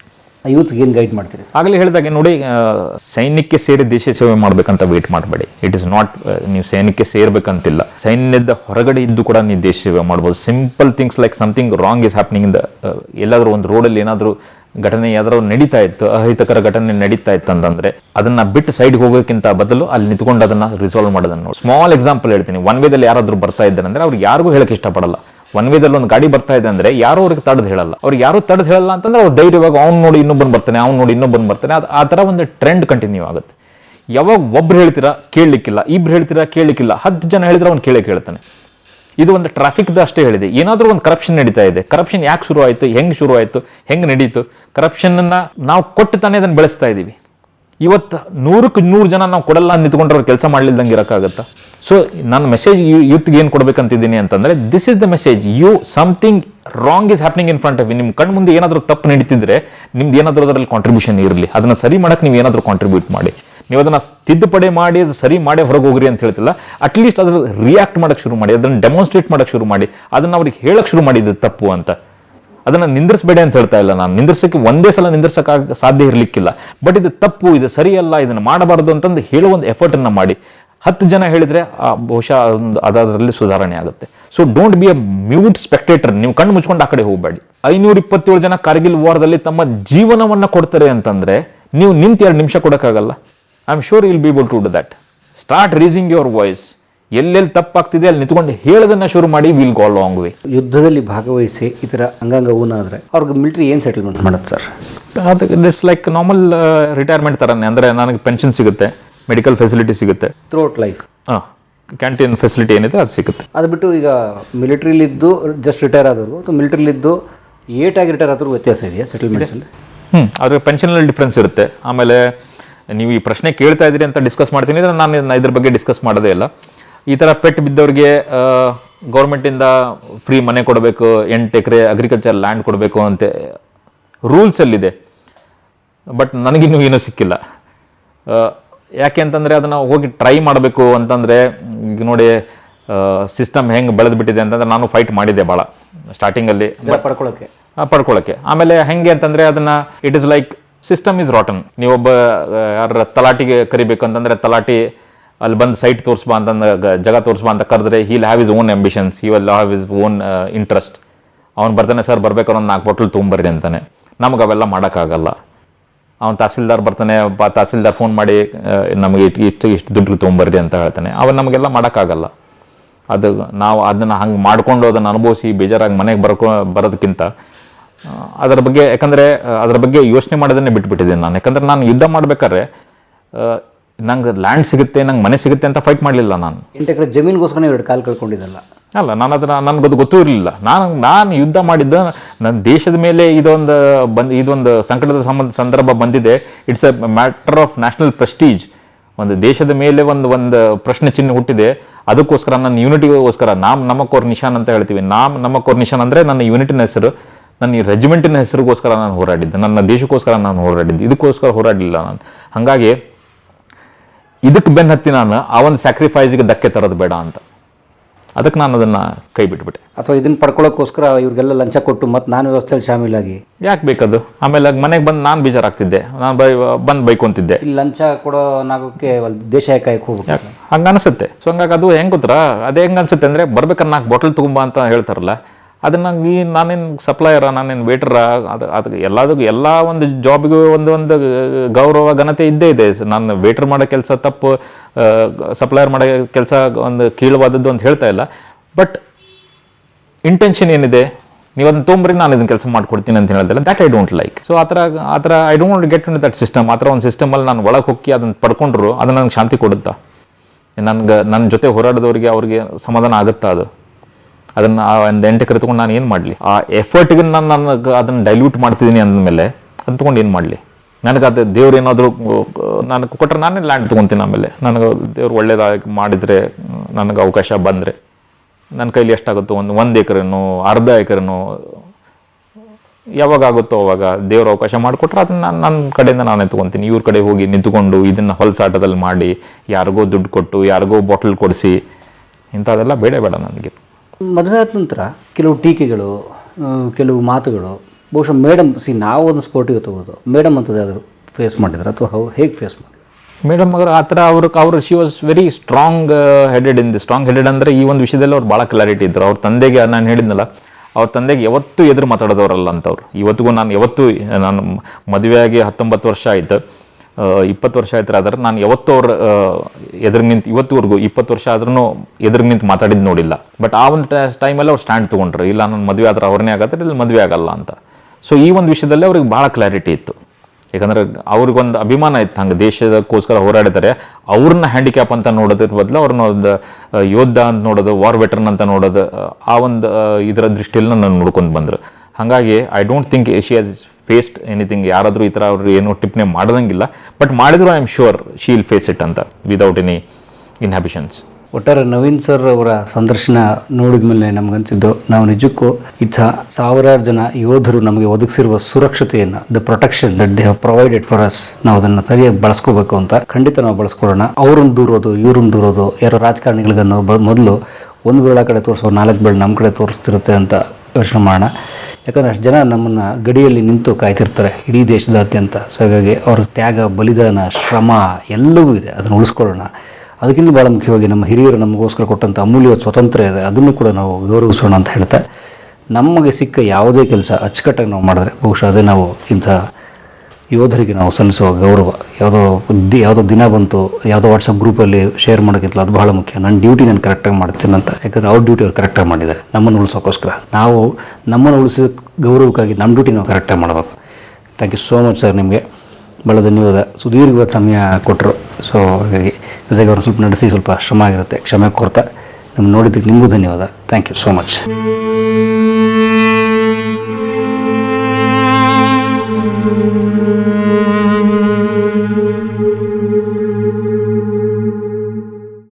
ಯೂತ್ಗೆ ಏನು ಗೈಡ್ ಮಾಡ್ತೀರಿ ಆಗಲೇ ಹೇಳಿದಾಗೆ, ನೋಡಿ ಸೈನ್ಯಕ್ಕೆ ಸೇರಿ ದೇಶ ಸೇವೆ ಮಾಡಬೇಕಂತ ವೇಟ್ ಮಾಡಬೇಡಿ. ಇಟ್ ಇಸ್ ನಾಟ್ ನೀವು ಸೈನ್ಯಕ್ಕೆ ಸೇರ್ಬೇಕಂತಿಲ್ಲ. ಸೈನ್ಯದ ಹೊರಗಡೆ ಇದ್ದು ಕೂಡ ನೀವು ದೇಶ ಸೇವೆ ಮಾಡ್ಬೋದು. Simple things like something wrong is happening ಇಂದ ಎಲ್ಲಾದರೂ ಒಂದು ರೋಡಲ್ಲಿ ಏನಾದರೂ ಘಟನೆ ಯಾವ್ದಾದ್ರು ನಡೀತಾ ಇತ್ತು, ಅಹಿತಕರ ಘಟನೆ ನಡೀತಾ ಇತ್ತು ಅಂತಂದ್ರೆ, ಅದನ್ನ ಬಿಟ್ಟು ಸೈಡ್ಗೆ ಹೋಗೋಕ್ಕಿಂತ ಬದಲು ಅಲ್ಲಿ ನಿಂತ್ಕೊಂಡು ಅದನ್ನ ರಿಸಾಲ್ವ್ ಮಾಡೋದನ್ನ ಸ್ಮಾಲ್ ಎಕ್ಸಾಂಪಲ್ ಹೇಳ್ತೀನಿ. ಒನ್ ವೇದಲ್ಲಿ ಯಾರಾದರೂ ಬರ್ತಾ ಇದ್ದಾರೆ ಅಂದ್ರೆ ಅವ್ರಿಗೆ ಯಾರಿಗೂ ಹೇಳಕ್ಕೆ ಇಷ್ಟಪಡಲ್ಲ. ಒನ್ ವೇದಲ್ಲಿ ಒಂದು ಗಾಡಿ ಬರ್ತಾ ಇದೆ ಅಂದ್ರೆ ಯಾರು ಅವ್ರಿಗೆ ತಡೆದು ಹೇಳಲ್ಲ. ಅವ್ರಿಗೆ ಯಾರು ತಡೆದು ಹೇಳಲ್ಲ ಅಂತಂದ್ರೆ ಅವ್ರು ಧೈರ್ಯವಾಗಿ ಅವ್ನು ನೋಡಿ ಇನ್ನೊಬ್ಬನ್ ಬರ್ತಾನೆ, ಅವ್ನು ನೋಡಿ ಇನ್ನೊಬ್ಬನ್ ಬರ್ತಾನೆ. ಅದು ಆ ಥರ ಒಂದು ಟ್ರೆಂಡ್ ಕಂಟಿನ್ಯೂ ಆಗುತ್ತೆ. ಯಾವಾಗ ಒಬ್ರು ಹೇಳ್ತೀರಾ ಕೇಳಲಿಕ್ಕಿಲ್ಲ, ಇಬ್ರು ಹೇಳ್ತೀರಾ ಕೇಳಲಿಕ್ಕಿಲ್ಲ, ಹತ್ತು ಜನ ಹೇಳಿದ್ರೆ ಅವ್ನು ಕೇಳೇ ಕೇಳ್ತಾನೆ. ಇದು ಒಂದು ಟ್ರಾಫಿಕ್ದು ಅಷ್ಟೇ ಹೇಳಿದೆ. ಏನಾದರೂ ಒಂದು ಕರಪ್ಷನ್ ನಡೀತಾ ಇದೆ. ಕರಪ್ಷನ್ ಯಾಕೆ ಶುರು ಆಯಿತು, ಹೆಂಗೆ ಶುರು ಆಯಿತು, ಹೆಂಗೆ ನಡೀತು? ಕರಪ್ಷನ್ನ ನಾವು ಕೊಟ್ಟು ತಾನೇ ಅದನ್ನು ಬೆಳೆಸ್ತಾ ಇದ್ದೀವಿ ಇವತ್ತು ನೂರಕ್ಕೆ ನೂರು ಜನ ನಾವು ಕೊಡಲ್ಲ ನಿಂತ್ಕೊಂಡ್ರೆ ಕೆಲಸ ಮಾಡ್ಲಿಲ್ದಂಗೆ ಇರೋಕ್ಕಾಗತ್ತಾ? ಸೊ ನನ್ನ ಮೆಸೇಜ್ ಯೂತ್ಗೆ ಏನು ಕೊಡ್ಬೇಕಂತಿದ್ದೀನಿ ಅಂತಂದರೆ this is the message you something wrong is happening in front of ನಿಮ್ಮ ಕಣ್ಣು ಮುಂದೆ ಏನಾದರೂ ತಪ್ಪು ನಡೀತಿದ್ರೆ, ನಿಮ್ದು ಏನಾದರೂ ಅದರಲ್ಲಿ ಕಾಂಟ್ರಿಬ್ಯೂಷನ್ ಇರಲಿ. ಅದನ್ನು ಸರಿ ಮಾಡಕ್ಕೆ ನೀವು ಏನಾದರೂ ಕಾಂಟ್ರಿಬ್ಯೂಟ್ ಮಾಡಿ. ನೀವು ಅದನ್ನು ತಿದ್ದುಪಡಿ ಮಾಡಿ, ಅದು ಸರಿ ಮಾಡಿ ಹೊರಗೆ ಹೋಗ್ರಿ ಅಂತ ಹೇಳ್ತಿಲ್ಲ. ಅಟ್ಲೀಸ್ಟ್ ಅದ್ರ ರಿಯಾಕ್ಟ್ ಮಾಡೋಕ್ಕೆ ಶುರು ಮಾಡಿ, ಅದನ್ನು ಡೆಮಾನ್ಸ್ಟ್ರೇಟ್ ಮಾಡೋಕ್ಕೆ ಶುರು ಮಾಡಿ, ಅದನ್ನು ಅವ್ರಿಗೆ ಹೇಳಕ್ಕೆ ಶುರು ಮಾಡಿದ್ದು ತಪ್ಪು ಅಂತ. ಅದನ್ನು ನಿಂದಿರಿಸಬೇಡಿ ಅಂತ ಹೇಳ್ತಾ ಇಲ್ಲ ನಾನು. ನಿಂದಿರ್ಸೋಕ್ಕೆ ಒಂದೇ ಸಲ ನಿಂದಿರ್ಸೋಕ್ಕಾಗ ಸಾಧ್ಯ ಇರಲಿಕ್ಕಿಲ್ಲ. ಬಟ್ ಇದು ತಪ್ಪು, ಇದು ಸರಿಯಲ್ಲ, ಇದನ್ನು ಮಾಡಬಾರ್ದು ಅಂತಂದು ಹೇಳುವ ಒಂದು ಎಫರ್ಟನ್ನು ಮಾಡಿ. ಹತ್ತು ಜನ ಹೇಳಿದರೆ ಆ ಬಹುಶಃ ಒಂದು ಅದರಲ್ಲಿ ಸುಧಾರಣೆ ಆಗುತ್ತೆ. So don't be a mute spectator ನೀವು ಕಣ್ಣು ಮುಚ್ಕೊಂಡು ಆ ಕಡೆ ಹೋಗಬೇಡಿ. ಐನೂರ ಇಪ್ಪತ್ತೇಳು ಜನ ಕಾರ್ಗಿಲ್ ವಾರದಲ್ಲಿ ತಮ್ಮ ಜೀವನವನ್ನು ಕೊಡ್ತಾರೆ ಅಂತಂದರೆ ನೀವು ನಿಂತು ಎರಡು ನಿಮಿಷ ಕೊಡೋಕ್ಕಾಗಲ್ಲ. I am sure will be able to do that start raising your voice ಎಲ್ಲೆಲ್ಲಿ ತಪ್ಪಾಗ್ತಿದೆ ಅಲ್ಲಿ ನಿಂತ್ಕೊಂಡು ಹೇಳೋದನ್ನ ಶುರು ಮಾಡಿ ವಿಲ್ ಗೋ ಲಾಂಗ್ ವೇ ಯುದ್ಧದಲ್ಲಿ ಭಾಗವಹಿಸಿ ಈ ಥರ ಅಂಗಾಂಗ ಊನಾದರೆ ಅವ್ರಿಗೆ ಮಿಲಿಟರಿ ಏನು ಸೆಟಲ್ಮೆಂಟ್ ಮಾಡುತ್ತೆ ಸರ್? ಅದು ಇಟ್ಸ್ ಲೈಕ್ ನಾರ್ಮಲ್ ರಿಟೈರ್ಮೆಂಟ್ ಥರನೇ ಅಂದರೆ ನನಗೆ ಪೆನ್ಷನ್ ಸಿಗುತ್ತೆ. ಮೆಡಿಕಲ್ ಫೆಸಿಲಿಟಿ ಸಿಗುತ್ತೆ. ಥ್ರೂಔಟ್ ಲೈಫ್ ಹಾಂ ಕ್ಯಾಂಟೀನ್ ಫೆಸಿಲಿಟಿ ಏನಿದೆ ಅದು ಸಿಗುತ್ತೆ. ಅದು ಬಿಟ್ಟು ಈಗ ಮಿಲಿಟ್ರಿಲಿದ್ದು ಜಸ್ಟ್ ರಿಟೈರ್ ಆದವರು ಅಥವಾ ಮಿಲಿಟ್ರಿಲಿದ್ದು ಏಟಾಗಿ ರಿಟೈರ್ ಆದರೂ ವ್ಯತ್ಯಾಸ ಇದೆಯಾ ಸೆಟಲ್ಮೆಂಟ್ಸಲ್ಲಿ ಹ್ಞೂ ಆದರೆ ಪೆನ್ಷನಲ್ಲಿ ಡಿಫ್ರೆನ್ಸ್ ಇರುತ್ತೆ. ಆಮೇಲೆ ನೀವು ಈ ಪ್ರಶ್ನೆ ಕೇಳ್ತಾ ಇದ್ದೀರಿ ಅಂತ ಡಿಸ್ಕಸ್ ಮಾಡ್ತೀನಿ ಅಂದರೆ ನಾನು ಇದ್ರ ಬಗ್ಗೆ ಡಿಸ್ಕಸ್ ಮಾಡೋದೇ ಇಲ್ಲ. ಈ ಥರ ಪೆಟ್ ಬಿದ್ದವ್ರಿಗೆ ಗೌರ್ಮೆಂಟಿಂದ ಫ್ರೀ ಮನೆ ಕೊಡಬೇಕು ಎಂಟು ಎಕರೆ ಅಗ್ರಿಕಲ್ಚರ್ ಲ್ಯಾಂಡ್ ಕೊಡಬೇಕು ಅಂತ ರೂಲ್ಸಲ್ಲಿದೆ ಬಟ್ ನನಗಿನ್ನೂ ಏನೂ ಸಿಕ್ಕಿಲ್ಲ. ಯಾಕೆ ಅಂತಂದರೆ ಅದನ್ನು ಹೋಗಿ ಟ್ರೈ ಮಾಡಬೇಕು ಅಂತಂದರೆ ಈಗ ನೋಡಿ ಸಿಸ್ಟಮ್ ಹೆಂಗೆ ಬೆಳೆದು ಬಿಟ್ಟಿದೆ ಅಂತಂದ್ರೆ ನಾನು ಫೈಟ್ ಮಾಡಿದ್ದೆ ಭಾಳ ಸ್ಟಾರ್ಟಿಂಗಲ್ಲಿ ಪಡ್ಕೊಳ್ಳೋಕ್ಕೆ ಪಡ್ಕೊಳ್ಳೋಕ್ಕೆ ಆಮೇಲೆ ಹೆಂಗೆ ಅಂತಂದರೆ ಅದನ್ನು it is like system is rotten ನೀವೊಬ್ಬ ಯಾರ ತಲಾಟಿಗೆ ಕರಿಬೇಕು ಅಂತಂದರೆ ತಲಾಟಿ ಅಲ್ಲಿ ಬಂದು ಸೈಟ್ ತೋರಿಸ್ಬಾ ಅಂತಂದ ಜಗ ಜಾಗ ತೋರಿಸ್ಬಾ ಅಂತ ಕರೆದ್ರೆ he'll have his own ambitions he will have his own interest ಅವ್ನು ಬರ್ತಾನೆ ಸರ್ ಬರ್ಬೇಕಾದ್ರೆ ಒಂದು ನಾಲ್ಕು ಬಾಟ್ಲ್ ತೊಗೊಂಬರ್ರಿ ಅಂತಾನೆ. ನಮ್ಗೆ ಅವೆಲ್ಲ ಮಾಡೋಕ್ಕಾಗಲ್ಲ. ಅವ್ನು ತಹಸೀಲ್ದಾರ್ ಬರ್ತಾನೆ, ಬಾ ತಹಸೀಲ್ದಾರ್ ಫೋನ್ ಮಾಡಿ ನಮಗೆ ಇಷ್ಟು ಇಷ್ಟು ದುಡ್ಡು ತೊಗೊಂಬರ್ರಿ ಅಂತ ಹೇಳ್ತಾನೆ. ಅವನ್ನ ನಮಗೆಲ್ಲ ಮಾಡೋಕ್ಕಾಗಲ್ಲ. ಅದು ನಾವು ಅದನ್ನು ಹಂಗೆ ಮಾಡಿಕೊಂಡು ಅದನ್ನು ಅನುಭವಿಸಿ ಬೇಜಾರಾಗಿ ಮನೆಗೆ ಬರ್ಕೊ ಬರೋದಕ್ಕಿಂತ ಅದರ ಬಗ್ಗೆ, ಯಾಕಂದರೆ ಅದರ ಬಗ್ಗೆ ಯೋಚನೆ ಮಾಡೋದನ್ನೇ ಬಿಟ್ಬಿಟ್ಟಿದ್ದೀನಿ ನಾನು. ಯಾಕಂದರೆ ನಾನು ಯುದ್ಧ ಮಾಡ್ಬೇಕಾದ್ರೆ ನಂಗೆ ಲ್ಯಾಂಡ್ ಸಿಗುತ್ತೆ, ನಂಗೆ ಮನೆ ಸಿಗುತ್ತೆ ಅಂತ ಫೈಟ್ ಮಾಡಲಿಲ್ಲ ನಾನು. ಎಂಟು ಎಕರೆ ಜಮೀನಿಗೋಸ್ಕರ ಎರಡು ಕಾಲು ಕಳ್ಕೊಂಡಿದ್ದಲ್ಲ. ಅಲ್ಲ, ನಾನು ಅದನ್ನ ನನಗದು ಗೊತ್ತೂ ಇರಲಿಲ್ಲ. ನಾನು ನಾನು ಯುದ್ಧ ಮಾಡಿದ್ದ ನನ್ನ ದೇಶದ ಮೇಲೆ ಇದೊಂದು ಬಂದ್, ಇದೊಂದು ಸಂಕಟದ ಸಂಬಂಧ ಸಂದರ್ಭ ಬಂದಿದೆ. It's a matter of national prestige ಒಂದು ದೇಶದ ಮೇಲೆ ಒಂದು ಒಂದು ಪ್ರಶ್ನೆ ಚಿಹ್ನೆ ಹುಟ್ಟಿದೆ. ಅದಕ್ಕೋಸ್ಕರ ನನ್ನ ಯೂನಿಟಿಗೋಸ್ಕರ ನಾಮ್ ನಮ್ಮ ಕೋರ್ ನಿಶಾನ್ ಅಂತ ಹೇಳ್ತೀವಿ. ನಾಮ್ ನಮ್ಮ ಕೋರ್ ನಿಶಾನ್ ಅಂದರೆ ನನ್ನ ಯೂನಿಟಿನ ಹೆಸರು, ನನ್ನ ಈ ರೆಜಿಮೆಂಟಿನ ಹೆಸರಿಗೋಸ್ಕರ ನಾನು ಹೋರಾಡಿದ್ದೆ. ನನ್ನ ದೇಶಕ್ಕೋಸ್ಕರ ನಾನು ಹೋರಾಡಿದ್ದೆ. ಇದಕ್ಕೋಸ್ಕರ ಹೋರಾಡಲಿಲ್ಲ ನಾನು. ಹಾಗಾಗಿ ಇದಕ್ಕೆ ಬೆನ್ನತ್ತಿ ನಾನು ಆ ಒಂದು ಸ್ಯಾಕ್ರಿಫೈಸ್ಗೆ ಧಕ್ಕೆ ತರೋದು ಬೇಡ ಅಂತ. ಅದಕ್ಕೆ ನಾನು ಅದನ್ನು ಕೈ ಬಿಟ್ಬಿಟ್ಟೆ. ಅಥವಾ ಇದನ್ನು ಪಡ್ಕೊಳ್ಳೋಕ್ಕೋಸ್ಕರ ಇವ್ರಿಗೆಲ್ಲ ಲಂಚ ಕೊಟ್ಟು ಮತ್ತು ನಾನು ವ್ಯವಸ್ಥೆಯಲ್ಲಿ ಶಾಮೀಲಾಗಿ? ಯಾಕೆ ಬೇಕದು ಆಮೇಲೆ ಮನೆಗೆ ಬಂದು ನಾನು ಬೇಜಾರಾಗ್ತಿದ್ದೆ. ನಾನು ಬೈ ಬಂದು ಬೈಕೊಂತಿದ್ದೆ. ಇಲ್ಲಿ ಲಂಚ ಕೊಡೋ ನಾಗೋಕ್ಕೆ ದೇಶ ಕಾಯಕ್ಕೆ ಹೋಗ್ಬೇಕು ಹಂಗೆ ಅನಿಸುತ್ತೆ ಸೊ ಹಂಗಾಗಿ ಅದು ಹೆಂಗೆ ಗೊತ್ತಾ? ಅದೇ ಹೆಂಗೆ ಅನ್ಸುತ್ತೆ ಅಂದರೆ ಬರ್ಬೇಕನ್ನ ನಾಲ್ಕು ಬಾಟಲ್ ತೊಗೊಂಬ ಅಂತ ಹೇಳ್ತಾರಲ್ಲ. ಅದನ್ನ ಈ ನಾನೇನು ಸಪ್ಲೈಯರ ನಾನೇನು ವೇಟ್ರ ಅದು ಅದು ಎಲ್ಲದಕ್ಕೂ ಎಲ್ಲ ಒಂದು ಜಾಬ್ಗೂ ಒಂದು ಒಂದು ಗೌರವ, ಘನತೆ ಇದ್ದೇ ಇದೆ. ನಾನು ವೇಟ್ರ್ ಮಾಡೋ ಕೆಲಸ ತಪ್ಪು ಸಪ್ಲೈಯರ್ ಮಾಡೋ ಕೆಲಸ ಒಂದು ಕೀಳವಾದದ್ದು ಅಂತ ಹೇಳ್ತಾ ಇಲ್ಲ. ಬಟ್ ಇಂಟೆನ್ಷನ್ ಏನಿದೆ? ನೀವು ಅದನ್ನ ತೊಂಬ್ರಿ, ನಾನು ಇದನ್ನ ಕೆಲಸ ಮಾಡ್ಕೊಡ್ತೀನಿ ಅಂತ ಹೇಳಿದ್ರೆ that I don't like so ಆ ಥರ ಆ ಥರ I don't get in that system ಆ ಥರ ಒಂದು ಸಿಸ್ಟಮಲ್ಲಿ ನಾನು ಒಳಗೆ ಹೋಗಿ ಅದನ್ನ ಪಡ್ಕೊಂಡ್ರು ಅದು ನನಗೆ ಶಾಂತಿ ಕೊಡುತ್ತಾ? ನನ್ಗೆ ನನ್ನ ಜೊತೆ ಹೋರಾಡಿದವರಿಗೆ ಅವ್ರಿಗೆ ಸಮಾಧಾನ ಆಗುತ್ತಾ ಅದು? ಅದನ್ನು ಒಂದು ಎಂಟಕ್ಕೆ ತಗೊಂಡು ನಾನು ಏನು ಮಾಡಲಿ? ಆ ಎಫರ್ಟ್ಗೆ ನಾನು ನನಗೆ ಅದನ್ನು ಡೈಲ್ಯೂಟ್ ಮಾಡ್ತಿದ್ದೀನಿ ಅಂದಮೇಲೆ ಅಂದ್ಕೊಂಡು ಏನು ಮಾಡಲಿ? ನನಗೆ ಅದು ದೇವ್ರು ಏನಾದರೂ ನನಗೆ ಕೊಟ್ಟರೆ ನಾನೇ ಲ್ಯಾಂಡ್ ತೊಗೊತೀನಿ ಆಮೇಲೆ. ನನಗೆ ದೇವ್ರು ಒಳ್ಳೇದಾಗಿ ಮಾಡಿದರೆ, ನನಗೆ ಅವಕಾಶ ಬಂದರೆ ನನ್ನ ಕೈಲಿ ಎಷ್ಟಾಗುತ್ತೋ ಒಂದು ಒಂದು ಎಕರೆನೋ, ಅರ್ಧ ಎಕರೆನೋ, ಯಾವಾಗ ಆಗುತ್ತೋ ಅವಾಗ ದೇವ್ರ ಅವಕಾಶ ಮಾಡಿಕೊಟ್ರೆ ಅದನ್ನು ನಾನು ನನ್ನ ಕಡೆಯಿಂದ ನಾನೇ ತೊಗೊತೀನಿ. ಇವ್ರ ಕಡೆ ಹೋಗಿ ನಿಂತ್ಕೊಂಡು ಇದನ್ನು ಹೊಲಸಾಟದಲ್ಲಿ ಮಾಡಿ, ಯಾರಿಗೋ ದುಡ್ಡು ಕೊಟ್ಟು, ಯಾರಿಗೋ ಬಾಟಲ್ ಕೊಡಿಸಿ ಇಂಥದ್ದೆಲ್ಲ ಬೇಡ ಬೇಡ ನನಗೆ. ಮದುವೆ ಆದ ನಂತರ ಕೆಲವು ಟೀಕೆಗಳು ಕೆಲವು ಮಾತುಗಳು, ಬಹುಶಃ ಮೇಡಮ್ ಸಿ ನಾವು ಒಂದು ಸ್ಪೋರ್ಟಿಗೆ ತಗೋದು. ಮೇಡಮ್ ಅಂತದ್ದು ಯಾವ್ದಾದ್ರು ಫೇಸ್ ಮಾಡಿದ್ರು, ಅಥವಾ ಹೌ, ಹೇಗೆ ಫೇಸ್ ಮಾಡಿ ಮೇಡಮ್ ಅವರು ಆ ಥರ ಅವ್ರು, ಅವರು she was very strong headed in the strong headed ಅಂದರೆ ಈ ಒಂದು ವಿಷಯದಲ್ಲಿ ಅವ್ರು ಭಾಳ ಕ್ಲಾರಿಟಿ ಇದ್ದರು ಅವ್ರ ತಂದೆಗೆ, ನಾನು ಹೇಳಿದ್ನಲ್ಲ, ಅವ್ರ ತಂದೆಗೆ ಯಾವತ್ತೂ ಎದುರು ಮಾತಾಡೋದವರಲ್ಲ ಅಂತವ್ರು. ಇವತ್ತಿಗೂ ನಾನು, ಯಾವತ್ತೂ, ನಾನು ಮದುವೆಯಾಗಿ ಹತ್ತೊಂಬತ್ತು ವರ್ಷ ಆಯ್ತು. ಇಪ್ಪತ್ತು ವರ್ಷ ಆಯ್ತು ಆದ್ರೆ ನಾನು ಯಾವತ್ತೂ ಅವ್ರ ಎದುರು ನಿಂತು, ಇವತ್ತುವರೆಗೂ ಇಪ್ಪತ್ತು ವರ್ಷ ಆದ್ರೂ ಎದುರು ನಿಂತು ಮಾತಾಡಿದ್ದು ನೋಡಿಲ್ಲ. ಬಟ್ ಆ ಒಂದು ಟೈಮಲ್ಲಿ ಅವ್ರು ಸ್ಟ್ಯಾಂಡ್ ತೊಗೊಂಡ್ರು. ಇಲ್ಲ ನನ್ನ ಮದುವೆ ಆದ್ರೆ ಅವ್ರನ್ನೇ ಆಗತ್ತೆ, ಇಲ್ಲಿ ಮದುವೆ ಆಗಲ್ಲ ಅಂತ. ಸೊ ಈ ಒಂದು ವಿಷಯದಲ್ಲಿ ಅವ್ರಿಗೆ ಭಾಳ ಕ್ಲಾರಿಟಿ ಇತ್ತು. ಯಾಕಂದ್ರೆ ಅವ್ರಿಗೊಂದು ಅಭಿಮಾನ ಇತ್ತು ಹಂಗೆ ದೇಶದಕ್ಕೋಸ್ಕರ ಹೋರಾಡಿದರೆ. ಅವ್ರನ್ನ ಹ್ಯಾಂಡಿಕ್ಯಾಪ್ ಅಂತ ನೋಡೋದ್ರ ಬದಲು ಅವ್ರನ್ನ ಒಂದು ಯೋಧ ಅಂತ ನೋಡೋದು ವಾರ್ ವೆಟರ್ನ್ ಅಂತ ನೋಡೋದು, ಆ ಒಂದು ಇದರ ದೃಷ್ಟಿಯಲ್ಲಿ ನಾನು ನೋಡ್ಕೊಂಡು ಬಂದರು. ಹಾಗಾಗಿ I don't think Asia's faced anything ಯಾರಾದರೂ ಈ ಥರ ಅವರು ಏನೋ ಟಿಪ್ಪಣಿ ಮಾಡ್ದಂಗಿಲ್ಲ. ಬಟ್ ಮಾಡಿದ್ರು I am sure will face it ಅಂತ ವಿದೌಟ್ ಎನಿ ಇನ್ಹ್ಯಾಬಿಷನ್ಸ್ ಒಟ್ಟಾರೆ ನವೀನ್ ಸರ್ ಅವರ ಸಂದರ್ಶನ ನೋಡಿದ ಮೇಲೆ ನಮಗನ್ಸಿದ್ದು ನಾವು ನಿಜಕ್ಕೂ ಇಂಥ ಸಾವಿರಾರು ಜನ ಯೋಧರು ನಮಗೆ ಒದಗಿಸಿರುವ ಸುರಕ್ಷತೆಯನ್ನು the protection that they have provided for us ನಾವು ಅದನ್ನು ಸರಿಯಾಗಿ ಬಳಸ್ಕೋಬೇಕು ಅಂತ ಖಂಡಿತ ನಾವು ಬಳಸ್ಕೊಡೋಣ. ಅವ್ರನ್ನ ದೂರೋದು, ಇವ್ರನ್ನ ದೂರೋದು, ಯಾರೋ ರಾಜಕಾರಣಿಗಳಿಗನ್ನೋ ಮೊದಲು ಒಂದು ಬೇಳ ಕಡೆ ತೋರಿಸೋ, ನಾಲ್ಕು ಬೆಳೆ ನಮ್ಮ ಕಡೆ ತೋರಿಸ್ತಿರುತ್ತೆ ಅಂತ ಯೋಚನೆ ಮಾಡೋಣ. ಯಾಕಂದರೆ ಅಷ್ಟು ಜನ ನಮ್ಮನ್ನು ಗಡಿಯಲ್ಲಿ ನಿಂತು ಕಾಯ್ತಿರ್ತಾರೆ. ಇಡೀ ದೇಶದಾದ್ಯಂತ. ಸೊ ಹಾಗಾಗಿ ಅವ್ರ ತ್ಯಾಗ, ಬಲಿದಾನ, ಶ್ರಮ ಎಲ್ಲವೂ ಇದೆ. ಅದನ್ನು ಉಳಿಸ್ಕೊಳ್ಳೋಣ. ಅದಕ್ಕಿಂತ ಭಾಳ ಮುಖ್ಯವಾಗಿ ನಮ್ಮ ಹಿರಿಯರು ನಮಗೋಸ್ಕರ ಕೊಟ್ಟಂಥ ಅಮೂಲ್ಯ ಸ್ವಾತಂತ್ರ್ಯ ಇದೆ. ಅದನ್ನು ಕೂಡ ನಾವು ಗೌರವಿಸೋಣ ಅಂತ ಹೇಳ್ತಾ, ನಮಗೆ ಸಿಕ್ಕ ಯಾವುದೇ ಕೆಲಸ ಅಚ್ಚುಕಟ್ಟಾಗಿ ನಾವು ಮಾಡಿದ್ರೆ ಬಹುಶಃ ಅದೇ ನಾವು ಇಂಥ ಯೋಧರಿಗೆ ನಾವು ಸಲ್ಲಿಸುವ ಗೌರವ. ಯಾವುದೋ ದಿ ಯಾವುದೋ ದಿನ ಬಂತು, ಯಾವುದೋ ವಾಟ್ಸಪ್ ಗ್ರೂಪಲ್ಲಿ ಶೇರ್ ಮಾಡೋಕ್ಕಿಂತಲ್ಲ ಅದು ಬಹಳ ಮುಖ್ಯ. ನನ್ನ ಡ್ಯೂಟಿ ನಾನು ಕರೆಕ್ಟಾಗಿ ಮಾಡ್ತೀನಿ ಅಂತ. ಯಾಕಂದರೆ ಅವ್ರ ಡ್ಯೂಟಿ ಅವ್ರು ಕರೆಕ್ಟಾಗಿ ಮಾಡಿದ್ದಾರೆ. ನಮ್ಮನ್ನು ಉಳಿಸೋಕ್ಕೋಸ್ಕರ ನಾವು ನಮ್ಮನ್ನು ಉಳಿಸೋ ಗೌರವಕ್ಕಾಗಿ ನಮ್ಮ ಡ್ಯೂಟಿ ನಾವು ಕರೆಕ್ಟಾಗಿ ಮಾಡಬೇಕು. Thank you so much sir ನಿಮಗೆ. ಭಾಳ ಧನ್ಯವಾದ. ಸುದೀರ್ಘವಾದ ಸಮಯ ಕೊಟ್ಟರು ಸೊ ಹಾಗಾಗಿ ಜೊತೆಗೆ ಅವ್ರನ್ನ ಸ್ವಲ್ಪ ನಡೆಸಿ ಸ್ವಲ್ಪ ಶ್ರಮ ಆಗಿರುತ್ತೆ, ಕ್ಷಮೆ ಕೊರ್ತಾ ನಮ್ಮ ನೋಡಿದ್ದಕ್ಕೆ ನಿಮಗೂ ಧನ್ಯವಾದ. Thank you so much